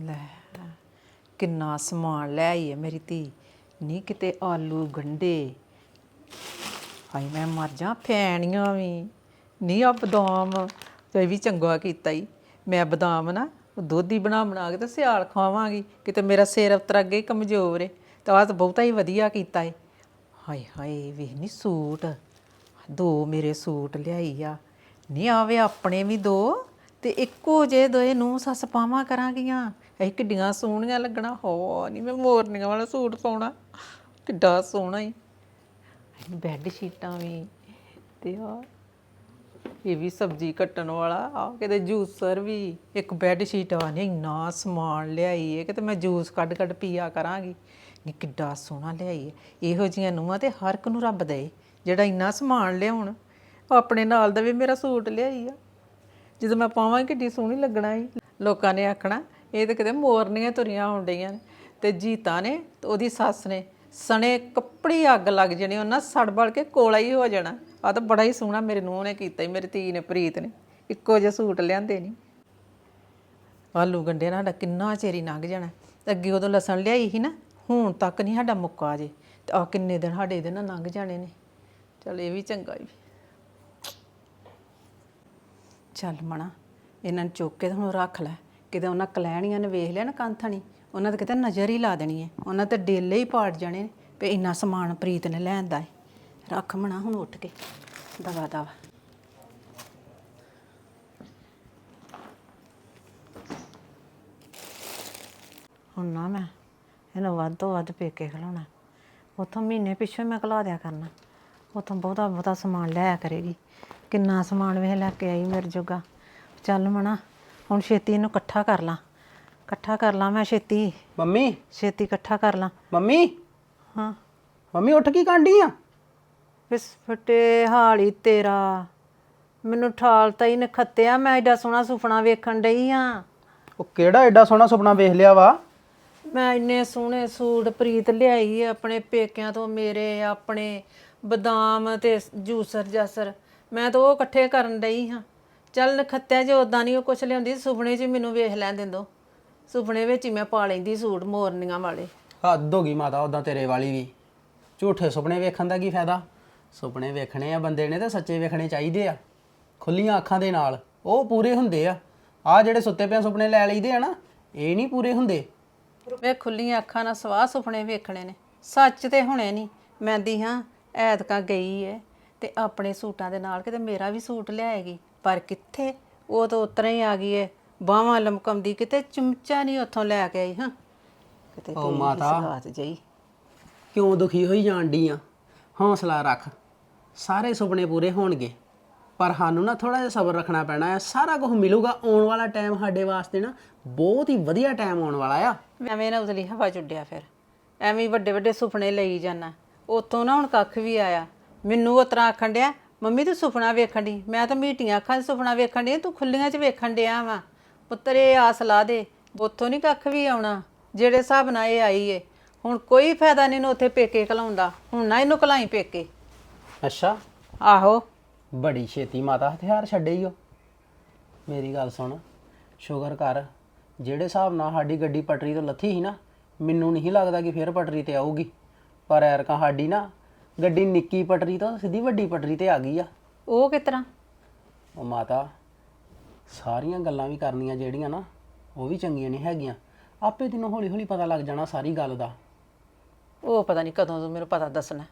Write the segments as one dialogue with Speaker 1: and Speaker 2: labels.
Speaker 1: ਲੈ ਕਿੰਨਾ ਸਮਾਨ ਲੈ ਆਈ ਹੈ ਮੇਰੀ ਧੀ। ਨਹੀਂ ਕਿਤੇ ਆਲੂ ਗੰਡੇ ਹਾਏ, ਮੈਂ ਮਰ ਜਾ, ਫੈਣੀਆਂ ਵੀ। ਨਹੀਂ ਆ ਬਦਾਮ ਤੇ ਇਹ ਵੀ ਚੰਗਾ ਕੀਤਾ ਈ। ਮੈਂ ਬਦਾਮ ਨਾ ਦੁੱਧ ਹੀ ਬਣਾ ਬਣਾ ਕੇ ਤੇ ਸਿਆਲ ਖਾਵਾਂਗੀ। ਕਿਤੇ ਮੇਰਾ ਸਿਰ ਉਤਰ ਅੱਗੇ ਹੀ ਕਮਜ਼ੋਰ ਏ। ਤਾਂ ਆਹ ਤਾਂ ਬਹੁਤਾ ਹੀ ਵਧੀਆ ਕੀਤਾ ਏ। ਹਾਏ ਹਾਏ, ਵੇਖ ਨਹੀਂ ਸੂਟ। ਦੋ ਮੇਰੇ ਸੂਟ ਲਿਆਈ ਆ। ਨਹੀਂ ਆਵੇ ਆਪਣੇ ਵੀ ਦੋ ਤੇ ਇੱਕੋ ਜੇ ਦੋਏ ਨੂੰ ਸੱਸ ਪਾਵਾਂ ਕਰਾਂਗੀਆਂ। ਇਹ ਕਿੱਡੀਆਂ ਸੋਹਣੀਆਂ ਲੱਗਣਾ ਹੋ ਨਹੀਂ ਮੈਂ ਮੋਰਨੀਆਂ ਵਾਲਾ ਸੂਟ ਪਾਉਣਾ। ਕਿੱਡਾ ਸੋਹਣਾ ਈ। ਬੈੱਡ ਸ਼ੀਟਾਂ ਵੀ ਤੇ ਆ। ਇਹ ਵੀ ਸਬਜ਼ੀ ਕੱਟਣ ਵਾਲਾ ਆ ਕਿਤੇ ਜੂਸਰ ਵੀ। ਇੱਕ ਬੈੱਡ ਸ਼ੀਟ ਆ ਨੇ ਇੰਨਾ ਸਮਾਨ ਲਿਆਈ ਹੈ ਕਿਤੇ ਮੈਂ ਜੂਸ ਕੱਢ ਕੱਢ ਪੀਆ ਕਰਾਂਗੀ। ਨੀ ਕਿੱਡਾ ਸੋਹਣਾ ਲਿਆਈ ਹੈ ਇਹੋ ਜੀਆਂ ਨੂੰਹਾਂ ਤੇ ਹਰ ਇੱਕ ਨੂੰ ਰੱਬ ਦੇ ਜਿਹੜਾ ਇੰਨਾ ਸਮਾਨ ਲਿਆਉਣ ਆਪਣੇ ਨਾਲ ਦਾ ਵੀ ਮੇਰਾ ਸੂਟ ਲਿਆਈ ਆ। ਜਦੋਂ ਮੈਂ ਪਾਵਾਂ ਕਿੱਡੀ ਸੋਹਣੀ ਲੱਗਣਾ ਸੀ ਲੋਕਾਂ ਨੇ ਆਖਣਾ ਇਹ ਤਾਂ ਕਿਤੇ ਮੋਰਨੀਆਂ ਤੁਰੀਆਂ ਹੋਣ ਡਈਆਂ ਨੇ। ਤੇ ਜੀਤਾ ਨੇ ਤੇ ਉਹਦੀ ਸੱਸ ਨੇ ਸਣੇ ਕੱਪੜੀ ਅੱਗ ਲੱਗ ਜਣੀ, ਉਹਨਾਂ ਸੜ ਬਲ ਕੇ ਕੋਲਾ ਹੀ ਹੋ ਜਾਣਾ। ਆ ਤਾਂ ਬੜਾ ਹੀ ਸੋਹਣਾ ਮੇਰੇ ਨੂੰਹ ਨੇ ਕੀਤਾ ਹੀ ਮੇਰੀ ਧੀ ਨੇ, ਪ੍ਰੀਤ ਨੇ। ਇੱਕੋ ਜਿਹਾ ਸੂਟ ਲਿਆਂਦੇ ਨਹੀਂ ਆਲੂ ਗੰਡੇ ਨਾਲ ਸਾਡਾ ਕਿੰਨਾ ਚੇਰੀ ਲੰਘ ਜਾਣਾ। ਤੇ ਅੱਗੇ ਉਦੋਂ ਲਸਣ ਲਿਆਈ ਸੀ ਨਾ, ਹੁਣ ਤੱਕ ਨਹੀਂ ਸਾਡਾ ਮੁੱਕਾ ਜੇ ਤੇ ਆ ਕਿੰਨੇ ਦਿਨ ਸਾਡੇ ਇਹਦੇ ਨਾਲ ਲੰਘ ਜਾਣੇ ਨੇ। ਚਲ ਇਹ ਵੀ ਚੰਗਾ ਹੀ। ਚੱਲ ਮਣਾ, ਇਹਨਾਂ ਨੂੰ ਚੁੱਕ ਕੇ ਤੇ ਹੁਣ ਰੱਖ ਲੈ। ਕਿਤੇ ਉਹਨਾਂ ਕਲੈਣੀਆਂ ਨੇ ਵੇਖ ਲਿਆ ਨਾ ਕੰਥਣੀ ਉਹਨਾਂ ਤੇ ਕਿਤੇ ਨਜ਼ਰ ਹੀ ਲਾ ਦੇਣੀ ਹੈ। ਉਹਨਾਂ ਤੇ ਡੇਲੇ ਹੀ ਪਾੜ ਜਾਣੇ ਨੇ ਵੀ ਇੰਨਾ ਸਮਾਨ ਪ੍ਰੀਤ ਨੇ ਲੈਂਦਾ ਹੈ। ਰੱਖ ਮਣਾ ਹੁਣ ਉੱਠ ਕੇ। ਦਵਾ ਦਵਾ। ਹੁਣ ਨਾ ਮੈਂ ਇਹਨੂੰ ਵੱਧ ਤੋਂ ਵੱਧ ਪੇਕੇ ਖਿਲਾਉਣਾ ਉਥੋਂ ਮਹੀਨੇ ਪਿੱਛੋਂ ਮੈਂ ਖਿਲਾ ਦਿਆ ਕਰਨਾ। ਉਥੋਂ ਬਹੁਤਾ ਬਹੁਤਾ ਸਮਾਨ ਲਿਆ ਕਰੇਗੀ। ਕਿੰਨਾ ਸਮਾਨ ਵੇਖ ਲੈ ਕੇ ਆਈ ਮੇਰੇ ਜੋਗਾ। ਚੱਲ ਮਣਾ ਹੁਣ ਛੇਤੀ ਇਹਨੂੰ ਇਕੱਠਾ ਕਰ ਲਾਂ। ਇਕੱਠਾ ਕਰ ਲਾਂ ਮੈਂ ਛੇਤੀ।
Speaker 2: ਮੰਮੀ?
Speaker 1: ਛੇਤੀ ਇਕੱਠਾ ਕਰ ਲਾਂ।
Speaker 2: ਮੰਮੀ?
Speaker 1: ਹਾਂ।
Speaker 2: ਮੰਮੀ ਉੱਠ ਕੀ ਕਾਂਡੀ ਆ?
Speaker 1: ਇਸ ਫਟੇ ਹਾਲੀ ਤੇਰਾ। ਮੈਨੂੰ ਠਾਲਤਾ ਹੀ ਨਖੱਤਿਆ ਮੈਂ ਐਡਾ ਸੋਹਣਾ ਸੁਪਨਾ ਵੇਖਣ ਡਈ ਆ।
Speaker 2: ਉਹ ਕਿਹੜਾ ਐਡਾ ਸੋਹਣਾ ਸੁਪਨਾ ਵੇਖ ਲਿਆ ਵਾ?
Speaker 1: ਮੈਂ ਇੰਨੇ ਸੋਹਣੇ ਸੂਟ ਪ੍ਰੀਤ ਲਿਆਈ ਆਪਣੇ ਪੇਕਿਆਂ ਤੋਂ ਮੇਰੇ ਆਪਣੇ ਬਦਾਮ ਤੇ ਜੂਸਰ ਜਾਸਰ ਮੈਂ ਤਾਂ ਉਹ ਇਕੱਠੇ ਕਰਨ ਡਈ ਹਾਂ। ਚੱਲ ਨਖੱਤਿਆ ਜੇ ਉਦਾਂ ਨਹੀਂ ਉਹ ਕੁਛ ਲਿਆਉਂਦੀ ਸੁਪਨੇ 'ਚ ਹੀ ਮੈਨੂੰ ਵੇਖ ਲੈਣ ਦਿੰਦੋ। ਸੁਪਨੇ ਵਿੱਚ ਹੀ ਮੈਂ ਪਾ ਲੈਂਦੀ ਸੂਟ ਮੋਰਨੀਆਂ ਵਾਲੇ।
Speaker 2: ਹੱਦ ਹੋ ਗਈ ਮਾਤਾ ਉਦਾਂ ਤੇਰੇ ਵਾਲੀ ਵੀ। ਝੂਠੇ ਸੁਪਨੇ ਵੇਖਣ ਦਾ ਕੀ ਫਾਇਦਾ? ਸੁਪਨੇ ਵੇਖਣੇ ਆ ਬੰਦੇ ਨੇ ਤੇ ਸੱਚੇ ਵੇਖਣੇ ਚਾਹੀਦੇ ਆ। ਖੁੱਲੀਆਂ ਅੱਖਾਂ ਦੇ ਨਾਲ ਉਹ ਪੂਰੇ ਹੁੰਦੇ ਆ। ਆ ਜਿਹੜੇ ਸੁੱਤੇ ਪਿਆ ਸੁਪਨੇ ਲੈ ਲਈਦੇ ਆ ਨਾ ਇਹ ਨਹੀਂ ਪੂਰੇ ਹੁੰਦੇ।
Speaker 1: ਮੈਂ ਖੁੱਲੀਆਂ ਅੱਖਾਂ ਨਾਲ ਸਵਾਹ ਸੁਪਨੇ ਵੇਖਣੇ ਨੇ। ਸੱਚ ਤੇ ਹੁਣੇ ਨਹੀਂ। ਮੈਂ ਦੀ ਹਾਂ ਐਤਕਾਂ ਗਈ ਏ ਤੇ ਆਪਣੇ ਸੂਟਾਂ ਦੇ ਨਾਲ ਕਿਤੇ ਮੇਰਾ ਵੀ ਸੂਟ ਲਿਆਏਗੀ। ਪਰ ਕਿੱਥੇ? ਉਹ ਤਾਂ ਉਤਰਾ ਹੀ ਆ ਗਈ ਏ। ਬਾਹਾਂ ਲਮਕਮਦੀ ਕਿਤੇ ਚਮਚਾ ਨਹੀਂ ਉੱਥੋਂ ਲੈ ਕੇ ਆਈ ਹਾਂ। ਕਿਤੇ
Speaker 2: ਓ ਮਾਤਾ।
Speaker 1: ਸਗਾਤ ਜਈ।
Speaker 2: ਕਿਉਂ ਦੁਖੀ ਹੋਈ ਜਾਣ ਡਈ ਆ? ਹੌਸਲਾ ਰੱਖ। ਸਾਰੇ ਸੁਪਨੇ ਪੂਰੇ ਹੋਣਗੇ। ਪਰ ਸਾਨੂੰ ਨਾ ਥੋੜਾ ਜਿਹਾ ਸਬਰ ਰੱਖਣਾ ਪੈਣਾ ਹੈ ਸਾਰਾ ਕੁਝ ਮਿਲੂਗਾ ਆਉਣ ਵਾਲਾ ਟਾਈਮ ਸਾਡੇ ਵਾਸਤੇ ਨਾ। ਬਹੁਤ ਹੀ ਵਧੀਆ ਟਾਈਮ ਆਉਣ ਵਾਲਾ ਆ।
Speaker 1: ਐਵੇਂ ਨਾ ਉਤਲੀ ਹਵਾ ਚੁੱਡਿਆ ਫਿਰ। ਐਵੇਂ ਵੱਡੇ ਵੱਡੇ ਸੁਪਨੇ ਲਈ ਜਾਣਾ ਉੱਥੋਂ ਨਾ ਹੁਣ ਕੱਖ ਵੀ ਆਇਆ। ਮੈਨੂੰ ਉਹ ਤਰ੍ਹਾਂ ਆਖਣ ਡਿਆ ਮੰਮੀ ਤੂੰ ਸੁਪਨਾ ਵੇਖਣ ਦੀ ਮੈਂ ਤਾਂ ਮੀਟੀਆਂ ਅੱਖਾਂ 'ਚ ਸੁਪਨਾ ਵੇਖਣ ਡਈ ਤੂੰ ਖੁੱਲੀਆਂ 'ਚ ਵੇਖਣ ਡਿਆ ਵਾ। ਪੁੱਤਰ ਇਹ ਆਸ ਲਾ ਦੇ ਉੱਥੋਂ ਨਹੀਂ ਕੱਖ ਵੀ ਆਉਣਾ ਜਿਹੜੇ ਹਿਸਾਬ ਨਾਲ ਇਹ ਆਈ ਏ। ਹੁਣ ਕੋਈ ਫਾਇਦਾ ਨਹੀਂ ਨੂੰ ਉੱਥੇ ਪੇਕੇ ਘਲਾਉਂਦਾ ਹੁਣ ਨਾ ਇਹਨੂੰ ਘਲਾਈ ਪੇਕੇ।
Speaker 2: ਅੱਛਾ।
Speaker 1: ਆਹੋ।
Speaker 2: ਬੜੀ ਛੇਤੀ ਮਾਤਾ ਹਥਿਆਰ ਛੱਡੇ ਹੀ ਉਹ ਮੇਰੀ ਗੱਲ ਸੁਣ ਸ਼ੁਕਰ ਕਰ ਜਿਹੜੇ ਹਿਸਾਬ ਨਾਲ ਸਾਡੀ ਗੱਡੀ ਪਟਰੀ ਤੋਂ ਲੱਥੀ ਸੀ ਨਾ ਮੈਨੂੰ ਨਹੀਂ ਲੱਗਦਾ ਕਿ ਫੇਰ ਪਟਰੀ ਤੇ ਆਊਗੀ। ਪਰ ਐਰਕਾਂ ਸਾਡੀ ਨਾ ਗੱਡੀ ਨਿੱਕੀ ਪਟਰੀ ਤੋਂ ਸਿੱਧੀ ਵੱਡੀ ਪਟਰੀ ਤੇ ਆ ਗਈ ਆ।
Speaker 1: ਉਹ ਕਿਸ ਤਰ੍ਹਾਂ?
Speaker 2: ਉਹ ਮਾਤਾ ਸਾਰੀਆਂ ਗੱਲਾਂ ਵੀ ਕਰਨੀਆਂ ਜਿਹੜੀਆਂ ਨਾ ਉਹ ਵੀ ਚੰਗੀਆਂ ਨਹੀਂ ਹੈਗੀਆਂ। ਆਪੇ ਤੈਨੂੰ ਹੌਲੀ ਹੌਲੀ ਪਤਾ ਲੱਗ ਜਾਣਾ ਸਾਰੀ ਗੱਲ ਦਾ।
Speaker 1: ਉਹ ਪਤਾ ਨਹੀਂ ਕਦੋਂ ਤੂੰ ਮੈਨੂੰ ਪਤਾ ਦੱਸਣਾ।